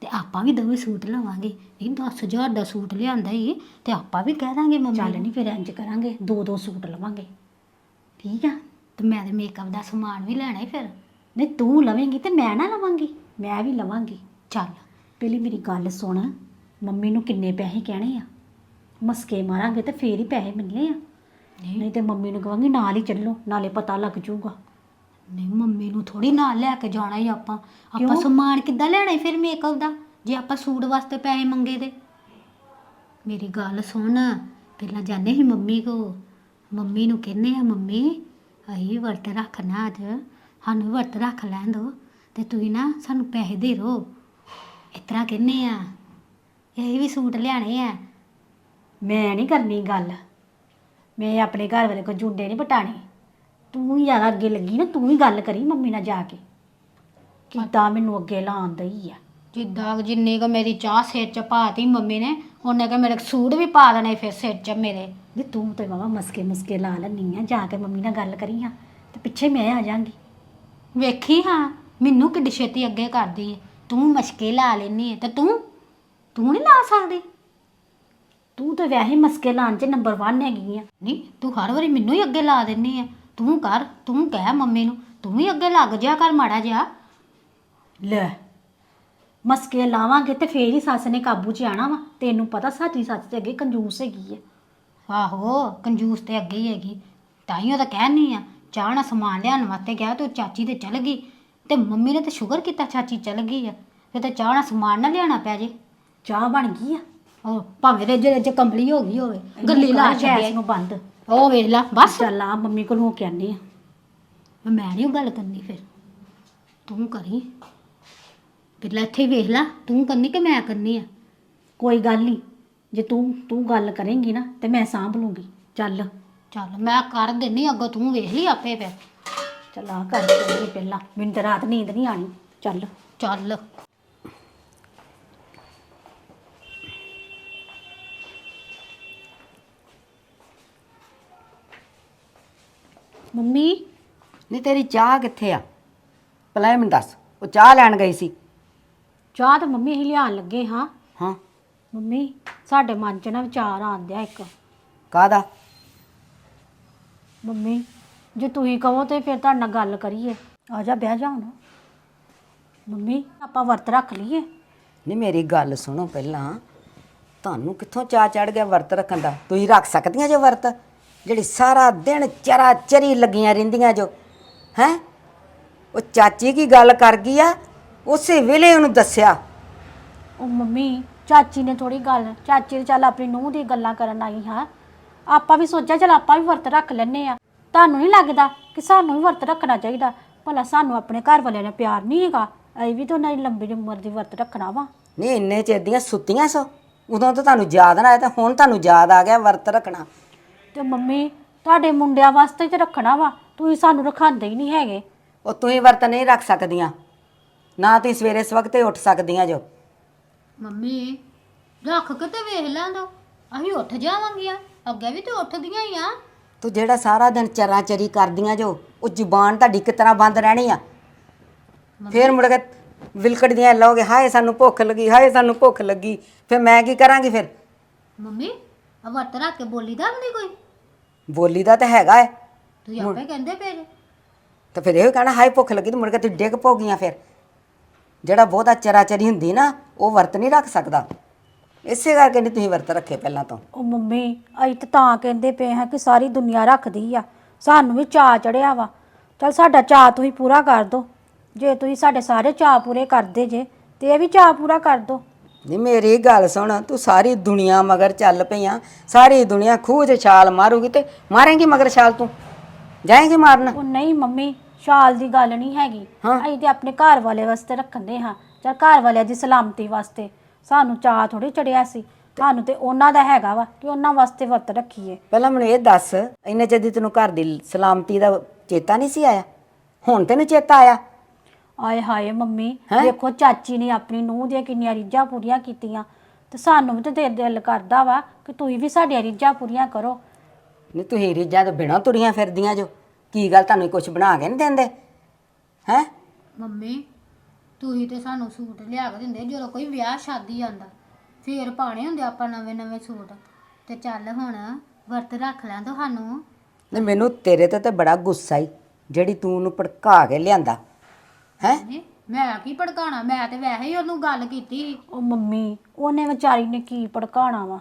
ਤੇ ਆਪਾਂ ਵੀ ਦੋਵੇਂ ਸੂਟ ਲਵਾਂਗੇ। ਨਹੀਂ 10000 ਦਾ ਸੂਟ ਲਿਆਂਦਾ ਹੀ ਤੇ ਆਪਾਂ ਵੀ ਕਹਿ ਦਾਂਗੇ ਮੰਮੀ ਚੱਲ। ਨੂੰ। ਨਹੀਂ ਫਿਰ ਇੰਜ ਕਰਾਂਗੇ। ਦੋ ਦੋ ਸੂਟ ਲਵਾਂਗੇ। ਠੀਕ ਆ? ਤੇ ਮੈਂ ਤੇ ਮੇਕਅਪ ਦਾ ਸਮਾਨ ਵੀ ਲੈਣਾ ਹੀ ਫਿਰ। ਨਹੀਂ ਤੂੰ ਲਵੇਂਗੀ ਤੇ ਮੈਂ ਨਾ ਲਵਾਂਗੀ। ਮੈਂ ਵੀ ਲਵਾਂਗੀ। ਚੱਲ ਪਹਿਲੀ ਮੇਰੀ ਗੱਲ ਸੁਣ। ਮੰਮੀ ਨੂੰ ਕਿੰਨੇ ਪੈਸੇ ਕਹਿਣੇ ਆ? ਮਸਕੇ ਮਾਰਾਂਗੇ ਤੇ ਫੇਰ ਹੀ ਪੈਸੇ ਮਿਲਨੇ ਆ। ਨਹੀਂ। ਤੇ ਮੰਮੀ ਨੂੰ ਕਹਾਂਗੀ ਨਾਲ ਹੀ ਚੱਲੋ ਨਾਲੇ ਪਤਾ ਲੱਗ ਜਾਊਗਾ। ਨਹੀਂ ਮੰਮੀ ਨੂੰ ਥੋੜੀ ਨਾਲ ਲੈ ਕੇ ਜਾਣਾ ਹੀ ਆਪਾਂ। ਆਪਾਂ ਕਿਉਂ? ਸਮਾਨ ਕਿੱਦਾਂ ਲੈਣਾ ਈ ਫਿਰ ਮੇਕਅਪ ਦਾ? ਜੇ ਆਪਾਂ ਸੂਟ ਵਾਸਤੇ ਪੈਸੇ ਮੰਗੇ ਤੇ। ਮੇਰੀ ਗੱਲ ਸੁਣ। ਪਹਿਲਾਂ ਜਾਣੇ ਸੀ ਮੰਮੀ ਕੋ ਮੰਮੀ ਨੂੰ ਕਹਿੰਨੇ ਆ ਮੰਮੀ ਅਸੀਂ ਵਰਤ ਰੱਖਣਾ ਅੱਜ। ਸਾਨੂੰ ਵਰਤ ਰੱਖ ਲੈਣ ਦੋ ਅਤੇ ਤੁਸੀਂ ਨਾ ਸਾਨੂੰ ਪੈਸੇ ਦੇ ਰੋ ਇਸ ਤਰ੍ਹਾਂ ਕਹਿੰਨੇ ਆ। ਇਹ ਵੀ ਸੂਟ ਲਿਆਣੇ ਆ। ਮੈਂ ਨਹੀਂ ਕਰਨੀ ਗੱਲ। ਮੈਂ ਆਪਣੇ ਘਰ ਵਾਲੇ ਕੋ ਜੁੰਡੇ ਨਹੀਂ ਪਟਾਣੇ ਤੂੰ ਹੀ ਜ਼ਿਆਦਾ ਅੱਗੇ ਲੱਗੀ ਨਾ, ਤੂੰ ਹੀ ਗੱਲ ਕਰੀ ਮੰਮੀ ਨਾਲ ਜਾ ਕੇ। ਕਿੱਦਾਂ ਮੈਨੂੰ ਅੱਗੇ ਲਾਉਣ ਦਈ ਆ। ਜਿੱਦਾਂ ਜਿੰਨੀ ਕੁ ਮੇਰੀ ਚਾਹ ਸਿਰ ਚ ਪਾਤੀ ਮੰਮੀ ਨੇ, ਉਹਨੇ ਕਿ ਮੇਰੇ ਸੂਟ ਵੀ ਪਾ ਦੇਣੇ ਫਿਰ ਸਿਰ ਚ ਮੇਰੇ। ਵੀ ਤੂੰ ਤੇ ਵਾਵਾ ਮਸਕੇ ਮੁਸਕੇ ਲਾ ਲੈਣੀ ਆ, ਜਾ ਕੇ ਮੰਮੀ ਨਾਲ ਗੱਲ ਕਰੀ ਆ, ਤੇ ਪਿੱਛੇ ਮੈਂ ਆ ਜਾਾਂਗੀ। ਵੇਖੀ ਹਾਂ, ਮੈਨੂੰ ਕਿੱਡੀ ਛੇਤੀ ਅੱਗੇ ਕਰਦੀ ਏ। ਤੂੰ ਮਸ਼ਕੇ ਲਾ ਲੈਨੀ ਏ, ਤੇ ਤੂੰ? ਤੂੰ ਨਹੀਂ ਲਾ ਸਕਦੀ? ਤੂੰ ਤਾਂ ਵੈਸੇ ਮਸਕੇ ਲਾਉਣ 'ਚ ਨੰਬਰ 1 ਹੈਗੀ ਆ। ਨਹੀਂ, ਤੂੰ ਹਰ ਵਾਰੀ ਮੈਨੂੰ ਹੀ ਅੱਗੇ ਲਾ ਦਿੰਨੀ ਆ। ਤੂੰ ਕਰ, ਤੂੰ ਕਹਿ ਮੰਮੀ ਨੂੰ, ਤੂੰ ਵੀ ਅੱਗੇ ਲੱਗ ਜਾ ਕਰ ਮਾੜਾ ਜਿਹਾ। ਲੈ, ਮਸਕੇ ਲਾਵਾਂਗੇ ਤੇ ਫੇਰ ਹੀ ਸੱਸ ਨੇ ਕਾਬੂ 'ਚ ਆਣਾ ਵਾ। ਤੈਨੂੰ ਪਤਾ ਸਾਡੀ ਸੱਸ ਤੇ ਅੱਗੇ ਕੰਜੂਸ ਹੈਗੀ ਆ ਆਹੋ ਕੰਜੂਸ ਤੇ ਅੱਗੇ ਹੀ ਹੈਗੀ। ਤਾਈਓ ਤਾਂ ਕਹਿਨੀ ਆ ਚਾਹ ਨਾਲ ਸਮਾਨ ਲਿਆਉਣ ਵਾਸਤੇ ਗਿਆ ਤੂੰ ਚਾਚੀ ਤੇ ਚਲ ਗਈ। ਤੇ ਮੰਮੀ ਨੇ ਤਾਂ ਸ਼ੁਕਰ ਕੀਤਾ ਚਾਚੀ ਚਲ ਗਈ ਆ ਫਿਰ ਤੇ ਚਾਹ ਨਾਲ ਸਮਾਨ ਨਾ ਲਿਆਉਣਾ ਪੈ ਜੇ। ਚਾਹ ਬਣ ਗਈ ਆ? ਉਹ ਭਾਵੇਂ ਰੇਜ ਰੇਜ ਕੰਬਲੀ ਹੋ ਗਈ ਹੋਵੇ ਗੱਲੀ ਲਾ ਛੱਡਿਆ ਨੂੰ ਬੰਦ। ਉਹ ਵੇਖ ਲਾ ਬਸ। ਚੱਲ ਆ ਮੰਮੀ ਕੋਲ ਹੋ ਕੇ ਆਨੇ ਆ। ਮੈਂ ਨਹੀਂ ਉਹ ਗੱਲ ਕਰਨੀ ਫਿਰ। ਤੂੰ ਕਰੀ। ਪਹਿਲਾਂ ਇੱਥੇ ਹੀ ਵੇਖ ਲਾ ਤੂੰ ਕਰਨੀ ਕਿ ਮੈਂ ਕਰਨੀ ਆ? ਕੋਈ ਗੱਲ ਨਹੀਂ ਜੇ ਤੂੰ ਤੂੰ ਗੱਲ ਕਰੇਂਗੀ ਨਾ ਤੇ ਮੈਂ ਸਾਂਭ ਲੂੰਗੀ। ਚੱਲ। ਚੱਲ ਮੈਂ ਕਰ ਦਿੰਨੀ ਅੱਗੋਂ ਤੂੰ ਵੇਖ ਲਈ ਆਪੇ ਫਿਰ। ਚੱਲ ਆ ਕਰ ਲੈਂਦੀ ਪਹਿਲਾਂ। ਮੈਨੂੰ ਤਾਂ ਰਾਤ ਨੀਂਦ ਨਹੀਂ ਆਣੀ ਚੱਲ। ਚੱਲ। ਮੰਮੀ? ਨਹੀਂ ਤੇਰੀ ਚਾਹ ਕਿੱਥੇ ਆ? ਪਹਿਲਾਂ ਮੈਨੂੰ ਦੱਸ। ਉਹ ਚਾਹ ਲੈਣ ਗਈ ਸੀ। ਚਾਹ ਤਾਂ ਮੰਮੀ ਹੀ ਲਿਆਉਣ ਲੱਗੇ ਹਾਂ। ਹਾਂ। ਮੰਮੀ ਸਾਡੇ ਮਨ 'ਚ ਨਾ ਵਿਚਾਰ ਆਉਂਦਿਆ ਇੱਕ। ਕਾਹਦਾ? ਮੰਮੀ ਜੇ ਤੁਸੀਂ ਕਹੋ ਤੇ ਫਿਰ ਤੁਹਾਡੇ ਨਾਲ ਗੱਲ ਕਰੀਏ। ਆ ਜਾ ਬਹਿ ਜਾ ਹੁਣ। ਮੰਮੀ ਆਪਾਂ ਵਰਤ ਰੱਖ ਲਈਏ। ਨਹੀਂ ਮੇਰੀ ਗੱਲ ਸੁਣੋ ਪਹਿਲਾਂ। ਤੁਹਾਨੂੰ ਕਿੱਥੋਂ ਚਾਹ ਚੜ ਗਿਆ ਵਰਤ ਰੱਖਣ ਦਾ? ਤੁਸੀਂ ਰੱਖ ਸਕਦੀਆਂ ਜੋ ਵਰਤ? ਜਿਹੜੀ ਸਾਰਾ ਦਿਨ ਚਰਾ ਚਰੀ ਲੱਗੀਆਂ ਰਹਿੰਦੀਆਂ ਜੋ। ਹੈ? ਉਹ ਚਾਚੀ ਕੀ ਗੱਲ ਕਰ ਗਈ ਆ? ਉਸੇ ਵੇਲੇ ਉਹਨੂੰ ਦੱਸਿਆ। ਉਹ ਮੰਮੀ ਚਾਚੀ ਨੇ ਥੋੜੀ ਗੱਲ ਚਾਚੀ ਨੇ ਚੱਲ ਆਪਣੀ ਨੂੰਹ ਦੀ ਗੱਲਾਂ ਕਰਨ ਆਈ ਹਾਂ। ਆਪਾਂ ਵੀ ਸੋਚਿਆ ਚੱਲ ਆਪਾਂ ਵੀ ਵਰਤ ਰੱਖ ਲੈਨੇ ਆ ਤੁਹਾਨੂੰ ਨਹੀਂ ਲੱਗਦਾ ਕਿ ਸਾਨੂੰ ਵੀ ਵਰਤ ਰੱਖਣਾ ਚਾਹੀਦਾ? ਭਲਾ ਸਾਨੂੰ ਆਪਣੇ ਘਰ ਵਾਲਿਆਂ ਨਾਲ ਪਿਆਰ ਨਹੀਂ ਹੈਗਾ। ਅਸੀਂ ਵੀ ਤਾਂ ਉਹਨਾਂ ਦੀ ਲੰਬੀ ਉਮਰ ਦੀ ਵਰਤ ਰੱਖਣਾ ਵਾ। ਨਹੀਂ ਇੰਨੇ ਚਿਰ ਦੀਆਂ ਸੁੱਤੀਆਂ ਸੋ। ਉਦੋਂ ਤਾਂ ਤੁਹਾਨੂੰ ਯਾਦ ਨਾ ਆਇਆ ਤਾਂ ਹੁਣ ਤੁਹਾਨੂੰ ਯਾਦ ਆ ਗਿਆ ਵਰਤ ਰੱਖਣਾ। ਤੇ ਮੰਮੀ ਤੁਹਾਡੇ ਮੁੰਡਿਆਂ ਵਾਸਤੇ ਤੇ ਰੱਖਣਾ ਵਾ। ਤੁਸੀਂ ਸਾਨੂੰ ਰਖਾਉਂਦੇ ਹੀ ਨਹੀਂ ਹੈਗੇ। ਉਹ ਤੁਸੀਂ ਵਰਤ ਨਹੀਂ ਰੱਖ ਸਕਦੀਆਂ। ਨਾ ਤੁਸੀਂ ਸਵੇਰੇ ਹੀ ਉੱਠ ਸਕਦੀਆਂ ਜੋ। ਮੰਮੀ ਰੱਖ ਕੇ ਤੇ ਵੇਖ ਲੈਂਦਾ। ਅਸੀਂ ਉੱਠ ਜਾਵਾਂਗੀਆਂ। ਅੱਗੇ ਵੀ ਤੇ ਉੱਠਦੀਆਂ ਹੀ ਆ। ਤੂੰ ਜਿਹੜਾ ਸਾਰਾ ਦਿਨ ਚਰਾਂ ਚਰੀ ਕਰਦੀਆਂ ਜੋ ਉਹ ਜ਼ੁਬਾਨ ਤੁਹਾਡੀ ਕਿਸ ਤਰ੍ਹਾਂ ਬੰਦ ਰਹਿਣੀ ਆ। ਫੇਰ ਮੁੜ ਕੇ ਵਿਲਕੜਦੀਆਂ ਲਓਗੇ ਹਾਏ ਸਾਨੂੰ ਭੁੱਖ ਲੱਗੀ ਹਾਏ ਸਾਨੂੰ ਭੁੱਖ ਲੱਗੀ। ਫਿਰ ਮੈਂ ਕੀ ਕਰਾਂਗੀ ਫਿਰ? ਮੰਮੀ ਆ ਵਰਤ ਰੱਖ ਕੇ ਬੋਲੀ ਦਾ ਵੀ ਨਹੀਂ ਕੋਈ? ਬੋਲੀ ਦਾ ਤਾਂ ਹੈਗਾ ਹੈ ਤੁਸੀਂ ਆਪੇ ਕਹਿੰਦੇ ਪਏ ਜੇ। ਤਾਂ ਫਿਰ ਇਹੋ ਕਹਿਣਾ ਹਾਏ ਭੁੱਖ ਲੱਗੀ ਤੇ ਮੁੜ ਕੇ ਤੂੰ ਡਿੱਗ ਪੋਗੀਆਂ ਫਿਰ। ਜਿਹੜਾ ਬਹੁਤਾ ਚਰਾ ਚਰੀ ਹੁੰਦੀ ਨਾ ਉਹ ਵਰਤ ਨਹੀਂ ਰੱਖ ਸਕਦਾ। ਇਸੇ ਕਰਕੇ ਨਹੀਂ ਤੁਸੀਂ ਵਰਤ ਰੱਖੇ ਪਹਿਲਾਂ ਤੋਂ। ਉਹ ਮੰਮੀ ਅਸੀਂ ਤਾਂ ਤਾਂ ਕਹਿੰਦੇ ਪਏ ਹਾਂ ਕਿ ਸਾਰੀ ਦੁਨੀਆ ਰੱਖਦੀ ਆ। ਸਾਨੂੰ ਵੀ ਚਾਅ ਚੜਿਆ ਵਾ। ਚਲ ਸਾਡਾ ਚਾਅ ਤੁਸੀਂ ਪੂਰਾ ਕਰ ਦਿਓ ਜੇ ਤੁਸੀਂ ਸਾਡੇ ਸਾਰੇ ਚਾਅ ਪੂਰੇ ਕਰਦੇ ਜੇ ਤੇ ਇਹ ਵੀ ਚਾਅ ਪੂਰਾ ਕਰ ਦਿਓ ਨਹੀਂ ਮੇਰੀ ਗੱਲ ਸੁਣ ਤੂੰ ਸਾਰੀ ਦੁਨੀਆ ਮਗਰ ਚੱਲ ਪਈਆਂ। ਸਾਰੀ ਦੁਨੀਆ ਖੂਹ 'ਚ ਛਾਲ ਮਾਰੂਗੀ ਤੇ ਮਾਰੇਂਗੀ ਮਗਰ ਛਾਲ ਤੂੰ? ਜਾਏਂਗੀ ਮਾਰਨ? ਉਹ ਨਹੀਂ ਮੰਮੀ ਸ਼ਾਲ ਦੀ ਗੱਲ ਨਹੀਂ ਹੈਗੀ। ਹਾਂ। ਅਸੀਂ ਤੇ ਆਪਣੇ ਘਰ ਵਾਲੇ ਵਾਸਤੇ ਰੱਖਦੇ ਹਾਂ। ਚਲ ਘਰ ਵਾਲਿਆਂ ਦੀ ਸਲਾਮਤੀ ਵਾਸਤੇ। ਸਾਨੂੰ ਚਾਅ ਥੋੜੀ ਚੜਿਆ ਸੀ। ਸਾਨੂੰ ਤੇ ਉਹਨਾਂ ਦਾ ਹੈਗਾ ਵਾ ਕਿ ਉਹਨਾਂ ਵਾਸਤੇ ਵਰਤ ਰੱਖੀਏ। ਪਹਿਲਾਂ ਮੈਨੂੰ ਇਹ ਦੱਸ ਇੰਨੇ ਚਿਰ ਦੀ ਤੈਨੂੰ ਘਰ ਦੀ ਸਲਾਮਤੀ ਦਾ ਚੇਤਾ ਨਹੀਂ ਸੀ ਆਇਆ? ਹੁਣ ਤੈਨੂੰ ਚੇਤਾ ਆਇਆ? ਆਏ ਹਾਏ ਮੰਮੀ ਹੈਂ? ਦੇਖੋ ਚਾਚੀ ਨੇ ਆਪਣੀ ਨੂੰਹ ਦੀਆਂ ਕਿੰਨੀਆਂ ਰੀਝਾਂ ਪੂਰੀਆਂ ਕੀਤੀਆਂ। ਤੇ ਸਾਨੂੰ ਵੀ ਤੇ ਦਿਲ- ਦਿਲ ਕਰਦਾ ਵਾ ਕਿ ਤੁਸੀਂ ਵੀ ਸਾਡੀਆਂ ਰੀਝਾਂ ਪੂਰੀਆਂ ਕਰੋ। ਨਹੀਂ ਤੁਸੀਂ ਰੀਜਾਂ ਤੋਂ ਬਿਨਾਂ ਤੁਰੀਆਂ ਫਿਰਦੀਆਂ ਜੋ। ਕੀ ਗੱਲ ਤੁਹਾਨੂੰ ਕੁਝ ਬਣਾ ਕੇ ਨਹੀਂ ਦਿੰਦੇ? ਹੈ? ਮੰਮੀ ਤੁਸੀਂ ਤੇ ਸਾਨੂੰ ਸੂਟ ਲਿਆ ਕੇ ਦਿੰਦੇ ਜਦੋਂ ਕੋਈ ਵਿਆਹ ਸ਼ਾਦੀ ਆਂਦਾ ਫੇਰ ਪਾਣੇ ਹੁੰਦੇ ਆਪਾਂ ਨਵੇਂ ਨਵੇਂ ਸੂਟ। ਤੇ ਚੱਲ ਹੁਣ ਵਰਤ ਰੱਖ ਲਾਂ ਤੁਹਾਨੂੰ। ਨਹੀਂ ਮੈਨੂੰ ਤੇਰੇ ਤੇ ਤੇ ਬੜਾ ਗੁੱਸਾ ਈ ਜਿਹੜੀ ਤੂੰ ਉਹਨੂੰ ਭੜਕਾ ਕੇ ਲਿਆਂਦਾ। ਹੈ? ਨਹੀਂ, ਮੈਂ ਕੀ ਭੜਕਾਣਾ ਮੈਂ ਤੇ ਵੈਸੇ ਹੀ ਉਹਨੂੰ ਗੱਲ ਕੀਤੀ। ਸੀ। ਉਹ ਮੰਮੀ ਉਹਨੇ ਵਿਚਾਰੀ ਨੇ ਕੀ ਭੜਕਾਣਾ ਵਾ?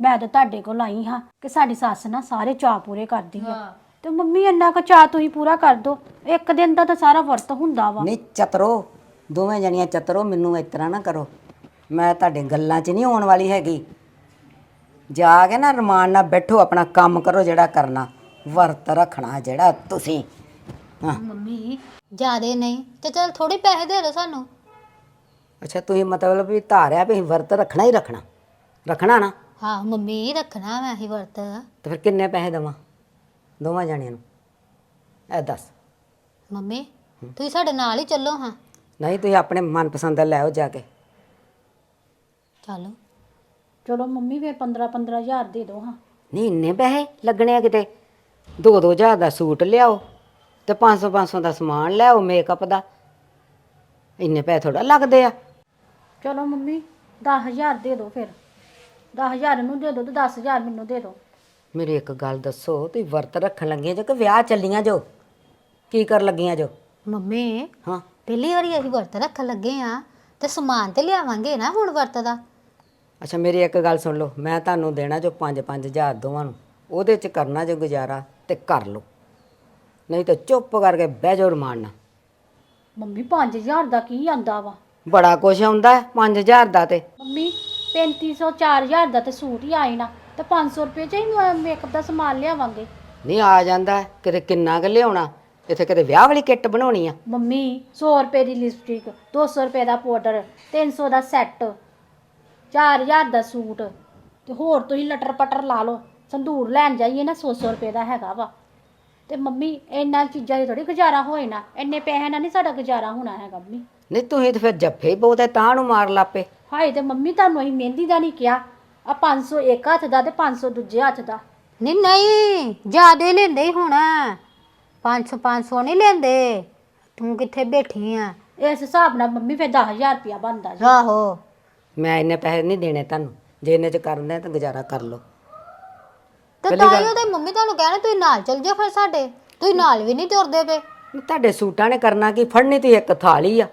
ਮੈਂ ਤਾਂ ਤੁਹਾਡੇ ਕੋਲ ਆਈ ਹਾਂ ਕਿ ਸਾਡੀ ਸੱਸ ਨਾ ਸਾਰੇ ਚਾਅ ਪੂਰੇ ਕਰਦੀ ਆ। ਹਾਂ। ਤੇ ਮੰਮੀ ਇੰਨਾ ਕੁ ਚਾਅ ਤੁਸੀਂ ਪੂਰਾ ਕਰ ਦਿਓ। ਇੱਕ ਦਿਨ ਦਾ ਤਾਂ ਸਾਰਾ ਵਰਤ ਹੁੰਦਾ ਵਾ। ਨਹੀਂ ਚਤਰੋ ਦੋਵੇਂ ਜਣੀਆਂ ਚਤਰੋ ਮੈਨੂੰ ਇਸ ਤਰ੍ਹਾਂ ਨਾ ਕਰੋ। ਮੈਂ ਤੁਹਾਡੇ ਗੱਲਾਂ 'ਚ ਨਹੀਂ ਆਉਣ ਵਾਲੀ ਹੈਗੀ। ਜਾ ਕੇ ਨਾ ਰਮਾਨ ਨਾਲ ਬੈਠੋ ਆਪਣਾ ਕੰਮ ਕਰੋ ਜਿਹੜਾ ਕਰਨਾ। ਵਰਤ ਰੱਖਣਾ ਜਿਹੜਾ ਤੁਸੀਂ। ਮੰਮੀ ਜਿਆਦੇ ਨਹੀਂ ਤੇ ਚੱਲ ਥੋੜੇ ਪੈਸੇ ਦੇ ਦਿਓ ਸਾਨੂੰ। ਅੱਛਾ ਤੁਸੀਂ ਮਤਲਬ ਵੀ ਧਾਰਿਆ ਵੀ ਅਸੀਂ ਵਰਤ ਰੱਖਣਾ ਹੀ ਰੱਖਣਾ। ਰੱਖਣਾ ਨਾ? ਹਾਂ ਮੰਮੀ ਰੱਖਣਾ ਮੈਂ ਹੀ ਵਰਤ। ਤੇ ਫਿਰ ਕਿੰਨੇ ਪੈਸੇ ਦੇਵਾਂ? ਦੋਵਾਂ ਜਣਿਆਂ ਨੂੰ। ਇਹ ਦੱਸ। ਮੰਮੀ ਤੁਸੀਂ ਸਾਡੇ ਨਾਲ ਹੀ ਚੱਲੋ ਹਾਂ। ਨਹੀਂ ਤੁਸੀਂ ਆਪਣੇ ਮਨਪਸੰਦ ਦਾ ਲੈ ਆਓ ਜਾ ਕੇ। ਚੱਲ। ਚਲੋ ਮੰਮੀ ਫਿਰ 15 15000 ਦੇ ਦਿਓ ਹਾਂ। ਨਹੀਂ ਇੰਨੇ ਪੈਸੇ ਲੱਗਣੇ ਆ ਕਿਤੇ? ਦੋ ਦੋ ਹਜ਼ਾਰ ਦਾ ਸੂਟ ਲਿਆਓ ਤੇ 500 500 ਦਾ ਸਮਾਨ ਲਿਆਓ ਮੇਕਅਪ ਦਾ। ਇੰਨੇ ਪੈਸੇ ਥੋੜਾ ਲੱਗਦੇ ਆ। ਚਲੋ ਮੰਮੀ 10000 ਦੇ ਦਿਓ ਫਿਰ। 10000 ਨੂੰ ਦੇ ਦਿਓ ਤੇ 10000 ਮੈਨੂੰ ਦੇ ਦਿਓ। ਮੇਰੀ ਇੱਕ ਗੱਲ ਦੱਸੋ ਤੁਸੀਂ ਵਰਤ ਰੱਖਣ ਲੱਗੀਆਂ ਜੋ ਕਿ ਵਿਆਹ ਚੱਲੀਆਂ ਜੋ? ਕੀ ਕਰ ਲੱਗੀਆਂ ਜੋ? ਮੰਮੀ ਹਾਂ। ਪਹਿਲੀ ਵਾਰੀ ਅਸੀਂ ਵਰਤ ਰੱਖਣ ਲੱਗੇ ਆ ਤੇ ਸਮਾਨ ਤੇ ਲਿਆਵਾਂਗੇ ਨਾ ਹੁਣ ਵਰਤ ਦਾ। ਅੱਛਾ ਮੇਰੀ ਇੱਕ ਗੱਲ ਸੁਣ ਲਓ ਮੈਂ ਤੁਹਾਨੂੰ ਦੇਣਾ ਜੋ 5-5000 ਦੋਵਾਂ ਨੂੰ। ਉਹਦੇ ਚ ਕਰਨਾ ਜੋ ਗੁਜ਼ਾਰਾ ਤੇ ਕਰ ਲਓ। ਨਹੀਂ ਤਾਂ ਚੁੱਪ ਕਰਕੇ ਬਹਿ ਜਾਓ ਰਮਾਨ ਨਾਲ। ਮੰਮੀ 5000 ਦਾ ਕੀ ਆਂਦਾ ਵਾ? ਬੜਾ ਕੁਛ ਆਉਂਦਾ 5000 ਦਾ ਤੇ। ਮੰਮੀ 3500 4000 ਦਾ ਤੇ ਸੂਟ ਹੀ ਆਏ ਨਾ। ਤੇ 500 ਰੁਪਏ ਚ ਹੀ ਮੇਕਅਪ ਦਾ ਸਮਾਨ ਲਿਆਵਾਂਗੇ। ਨਹੀਂ ਆ ਜਾਂਦਾ ਹੈ, ਕਿਤੇ ਕਿੰਨਾ ਕੁ ਲਿਆਉਣਾ ਇੱਥੇ ਕਿਤੇ ਵਿਆਹ ਵਾਲੀ ਕਿੱਟ ਬਣਾਉਣੀ ਆ। ਮੰਮੀ 100 ਰੁਪਏ ਦੀ ਲਿਪਸਟਿਕ 200 ਰੁਪਏ ਦਾ ਪਾਊਡਰ 300 ਦਾ ਸੈੱਟ 4000 ਦਾ ਸੂਟ ਤੇ ਹੋਰ ਤੁਸੀਂ ਲਟਰ ਪਟਰ ਲਾ ਲਓ ਸੰਧੂਰ ਲੈਣ ਜਾਈਏ ਨਾ 100 ਰੁਪਏ ਦਾ ਹੈਗਾ ਵਾ। ਤੇ ਮੰਮੀ ਇਹਨਾਂ ਚੀਜ਼ਾਂ ਦੀ ਥੋੜੀ ਗੁਜ਼ਾਰਾ ਹੋਏ ਨਾ ਇੰਨੇ ਪੈਸੇ ਨਾਲ ਨਹੀਂ ਸਾਡਾ ਗੁਜ਼ਾਰਾ ਹੋਣਾ ਹੈਗਾ ਮੰਮੀ। ਨਹੀਂ ਤੁਸੀਂ ਤੇ ਫਿਰ ਜੱਫੇ ਹੀ ਬਹੁਤੇ ਤਾਂ ਨੂੰ ਮਾਰ ਲਾਪੇ। ਹਾਏ ਤੇ ਮੰਮੀ ਤੁਹਾਨੂੰ ਅਸੀਂ ਮਹਿੰਦੀ ਦਾ ਨਹੀਂ ਕਿਹਾ। ਆ 500 ਇੱਕ ਹੱਥ ਦਾ ਤੇ 500 ਦੂਜੇ ਹੱਥ ਦਾ। ਨਹੀਂ ਨਹੀਂ ਜਿਆਦੇ ਲੈਂਦੇ ਹੀ ਹੁਣ। 500 500 ਨਹੀਂ ਲੈਂਦੇ। ਤੂੰ ਕਿੱਥੇ ਬੈਠੀ ਆ? ਇਸ ਹਿਸਾਬ ਨਾਲ ਮੰਮੀ ਫਿਰ 10000 ਰੁਪਇਆ ਬਣਦਾ ਜੀ। ਆਹੋ। ਮੈਂ ਇੰਨੇ ਪੈਸੇ ਨਹੀਂ ਦੇਣੇ ਤੁਹਾਨੂੰ। ਜੇ ਇੰਨੇ ਚ ਕਰਨਾ ਤਾਂ ਗੁਜ਼ਾਰਾ ਕਰ ਲਓ। ਤੇ ਤਾਂ ਹੀ ਉਹਦੇ ਮੰਮੀ ਤੁਹਾਨੂੰ ਕਹਿਣਾ ਤੁਸੀਂ ਨਾਲ ਚੱਲ ਜਾਓ ਫਿਰ ਸਾਡੇ। ਤੁਸੀਂ ਨਾਲ ਵੀ ਨਹੀਂ ਤੁਰਦੇ ਪਏ। ਤੁਹਾਡੇ ਸੂਟਾਂ ਨੇ ਕਰਨਾ ਕੀ? ਫੜਨੀ ਤੁਸੀਂ ਇੱਕ ਥਾਲੀ ਆ।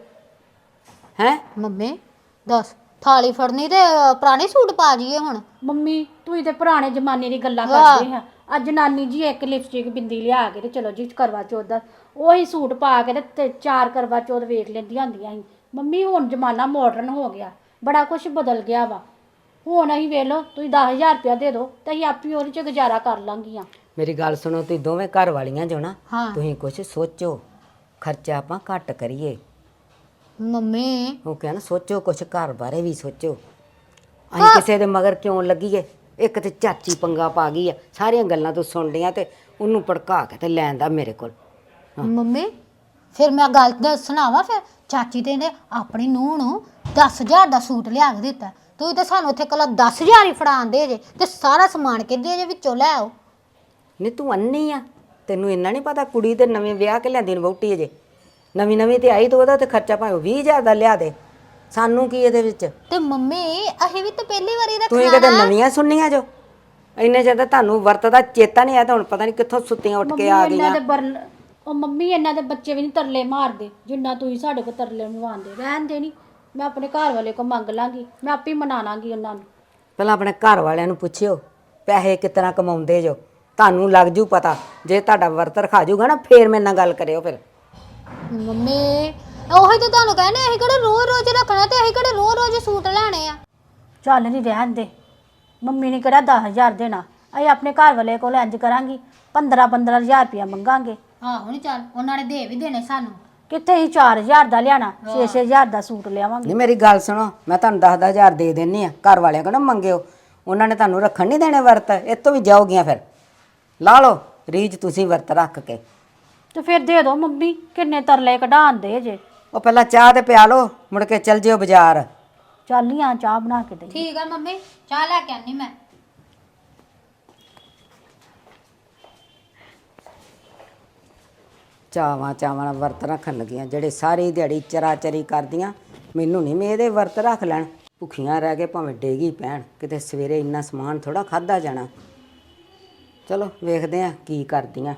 ਹੈ? ਮੰਮੀ ਦੱਸ। ਥਾਲੀ ਫੜਨੀ ਤੇ ਅ, ਪੁਰਾਣੇ ਸੂਟ ਪਾ ਜਾਈਏ ਹੁਣ। ਮੰਮੀ ਤੂੰ ਤੇ ਪੁਰਾਣੇ ਜ਼ਮਾਨੇ ਦੀ ਗੱਲਾਂ ਕਰਦੇ ਆ। ਅੱਜ ਨਾਨੀ ਜੀ ਇੱਕ ਲਿਪਸਟਿਕ ਬਿੰਦੀ ਲਿਆ ਕੇ ਤੇ ਚਲੋ ਜੀ ਕਰਵਾ ਚੌਥ ਦਾ। ਉਹੀ ਸੂਟ ਪਾ ਕੇ ਤੇ- ਤੇ ਚਾਰ ਕਰਵਾ ਚੌਥ ਵੇਖ ਲੈਂਦੀਆਂ ਹੁੰਦੀਆਂ ਸੀ। ਮੰਮੀ ਹੁਣ ਜ਼ਮਾਨਾ ਮਾਡਰਨ ਹੋ ਗਿਆ। ਬੜਾ ਕੁਝ ਬਦਲ ਗਿਆ ਵਾ। ਹੁਣ ਅਸੀਂ ਵੇਖ ਲਓ ਤੁਸੀਂ 10000 ਰੁਪਇਆ ਦੇ ਦਿਓ ਤੇ ਅਸੀਂ ਆਪੀ ਉਹਦੇ ਚ ਗੁਜ਼ਾਰਾ ਕਰ ਲਾਂਗੀਆਂ। ਮੇਰੀ ਗੱਲ ਸੁਣੋ ਤੁਸੀਂ ਦੋਵੇਂ ਘਰ ਵਾਲੀਆਂ ਜੋ ਨਾ ਹਾਂ। ਤੁਸੀਂ ਕੁਝ ਸੋਚੋ। ਖਰਚਾ ਆਪਾਂ ਘੱਟ ਕਰੀਏ। ਮੰਮੀ। ਉਹ ਕਹਿੰਦਾ ਸੋਚੋ ਕੁਝ ਘਰ ਬਾਰੇ ਵੀ ਸੋਚੋ। ਅਸੀਂ ਕਿਸੇ ਦੇ ਮਗਰ ਕਿਉਂ ਲੱਗੀਏ? ਇੱਕ ਤੇ ਚਾਚੀ ਪੰਗਾ ਪਾ ਗਈ ਆ। ਸਾਰੀਆਂ ਗੱਲਾਂ ਤੂੰ ਸੁਣ ਲਈਆਂ ਤੇ ਉਹਨੂੰ ਭੜਕਾ ਕੇ ਤੇ ਲੈਣ ਦਾ ਮੇਰੇ ਕੋਲ। ਮੰਮੀ ਫਿਰ ਮੈਂ ਗੱਲ ਦੱਸਣਾ ਵਾ ਫਿਰ? ਚਾਚੀ ਤੇ ਨੇ ਆਪਣੀ ਨੂੰਹ ਨੂੰ 10000 ਦਾ ਸੂਟ ਲਿਆ ਕੇ ਦਿੱਤਾ। ਤੂੰ ਤੇ ਸਾਨੂੰ ਇੱਥੇ ਕੱਲਾ 10000 ਹੀ ਫੜਾਉਂਦੇ ਜੇ ਤੇ ਸਾਰਾ ਸਮਾਨ ਕਿੱਦੇ ਜੇ ਵਿੱਚੋਂ ਲੈ ਆਓ? ਨਹੀਂ ਤੂੰ ਅੰਨੀ ਆ। ਤੈਨੂੰ ਇੰਨਾ ਨਹੀਂ ਪਤਾ ਕੁੜੀ ਤੇ ਨਵੇਂ ਵਿਆਹ ਕੇ ਲਿਆਂਦੀ ਨੂੰ ਵਹੁਟੀ ਅਜੇ? ਨਵੀਂ ਨਵੀਂ ਤੇ ਆਈ ਤੇ ਉਹਦਾ ਤੇ ਖਰਚਾ ਭਾਵੇਂ 20000 ਦਾ ਲਿਆ ਦੇ। ਸਾਨੂੰ ਕੀ ਇਹਦੇ ਵਿੱਚ? ਤੇ ਮੰਮੀ ਅਸੀਂ ਵੀ ਤਾਂ ਪਹਿਲੀ ਵਾਰੀ ਤੂੰ ਰੱਖਣਾ ਕਦੇ ਨਵੀਆਂ ਸੁਣਨੀਆਂ ਜੋ? ਇੰਨੇ ਜ਼ਿਆਦਾ ਤੁਹਾਨੂੰ ਵਰਤ ਦਾ ਚੇਤਾ ਨਹੀਂ ਆਇਆ ਤਾਂ ਹੁਣ ਪਤਾ ਨਹੀਂ ਕਿੱਥੋਂ ਸੁੱਤੀਆਂ ਉੱਠ ਕੇ ਆ ਗਈਆਂ। ਦੇ ਬਰਲ ਉਹ ਮੰਮੀ ਇਹਨਾਂ ਦੇ ਬੱਚੇ ਵੀ ਨਹੀਂ ਤਰਲੇ ਮਾਰਦੇ ਜਿੰਨਾ ਤੁਸੀਂ ਸਾਡੇ ਕੋਲ ਤਰਲੇ ਮਵਾਉਂਦੇ ਰਹਿਣ ਦੇ ਨਹੀਂ ਮੈਂ ਆਪਣੇ ਘਰ ਵਾਲੇ ਕੋ ਮੰਗ ਲਾਂਗੀ ਮੈਂ ਆਪੇ ਮਨਾ ਲਾਂਗੀ ਉਹਨਾਂ ਨੂੰ। ਪਹਿਲਾਂ ਆਪਣੇ ਘਰ ਵਾਲਿਆਂ ਨੂੰ ਪੁੱਛਿਓ ਪੈਸੇ ਕਿਤਨਾ ਕਮਾਉਂਦੇ ਜੋ? ਤੁਹਾਨੂੰ ਲੱਗ ਜੂ ਪਤਾ ਜੇ ਤੁਹਾਡਾ ਵਰਤ ਰਖਾ ਜੂਗਾ ਨਾ ਫੇਰ ਮੇਰੇ ਨਾਲ ਗੱਲ ਕਰਿਓ ਫਿਰ। ਮੰਮੀ ਉਹੀ ਤਾਂ ਤੁਹਾਨੂੰ ਕਹਿੰਦੇ ਅਸੀਂ ਕਿਹੜੇ ਰੋਜ਼ ਰੋਜ਼ ਰੱਖਣਾ ਤੇ ਅਸੀਂ ਕਿਹੜੇ ਰੋਜ਼ ਰੋਜ਼ ਸੂਟ ਲੈਣੇ ਆ। ਚੱਲ ਨਹੀਂ ਰਹਿਣ ਦੇ। ਮੰਮੀ ਨੇ ਕਿਹੜਾ 10000 ਦੇਣਾ? ਅਸੀਂ ਆਪਣੇ ਘਰ ਵਾਲੇ ਕੋਲ ਇੰਜ ਕਰਾਂਗੀ 15 15000 ਰੁਪਇਆ ਮੰਗਾਂਗੇ। ਆਹੋ ਨਹੀਂ ਚੱਲ ਉਹਨਾਂ ਨੇ ਦੇ ਵੀ ਦੇਣੇ ਸਾਨੂੰ। ਕਿੱਥੇ ਹੀ 4000 ਦਾ ਲਿਆਣਾ 6-6000 ਦਾ ਸੂਟ ਲਿਆਵਾਂਗੇ। ਨਹੀਂ ਮੇਰੀ ਗੱਲ ਸੁਣੋ ਮੈਂ ਤੁਹਾਨੂੰ 10-10000 ਦੇ ਦਿੰਨੀ ਆ। ਘਰ ਵਾਲਿਆਂ ਕੋਲ ਨਾ ਮੰਗਿਓ। ਉਹਨਾਂ ਨੇ ਤੁਹਾਨੂੰ ਰੱਖਣ ਨਹੀਂ ਦੇਣੇ ਵਰਤ। ਇਹ ਤੋਂ ਵੀ ਜਾਓਗੀਆਂ ਫਿਰ। ਲਾ ਲਓ ਰੀਜ ਤੁਸੀਂ ਵਰਤ ਰੱਖ ਕੇ। ਤੇ ਫਿਰ ਦੇ ਦਿਓ ਮੰਮੀ ਕਿੰਨੇ ਤਰਲੇ ਕਢਾਣ ਦੇ ਜੇ। ਉਹ ਪਹਿਲਾਂ ਚਾਹ ਤੇ ਪਿਆ ਲਓ ਮੁੜ ਕੇ ਚੱਲ ਜਿਓ ਬਾਜ਼ਾਰ। ਚੱਲ ਆ ਚਾਹ ਬਣਾ ਕੇ ਦੇ ਠੀਕ ਆ ਮੰਮੀ ਚਾਹ ਲੈ ਕੇ ਆਨੀ ਮੈਂ। ਚਾਵਾਂ ਚਾਵਾਂ ਨਾਲ ਵਰਤ ਰੱਖਣ ਲੱਗੀਆਂ ਜਿਹੜੇ ਸਾਰੀ ਦਿਹਾੜੀ ਚਰਾਚਰੀ ਕਰਦੀਆਂ ਮੈਨੂੰ ਨਹੀਂ ਮੈਂ ਇਹਦੇ ਵਰਤ ਰੱਖ ਲੈਣ। ਭੁੱਖੀਆਂ ਰਹਿ ਕੇ ਭਾਵੇਂ ਡੇਗੀ ਪੈਣ ਕਿਤੇ ਸਵੇਰੇ ਇੰਨਾ ਸਮਾਨ ਥੋੜਾ ਖਾਦਾ ਜਾਣਾ। ਚਲੋ ਵੇਖਦੇ ਆ ਕੀ ਕਰਦੀਆਂ।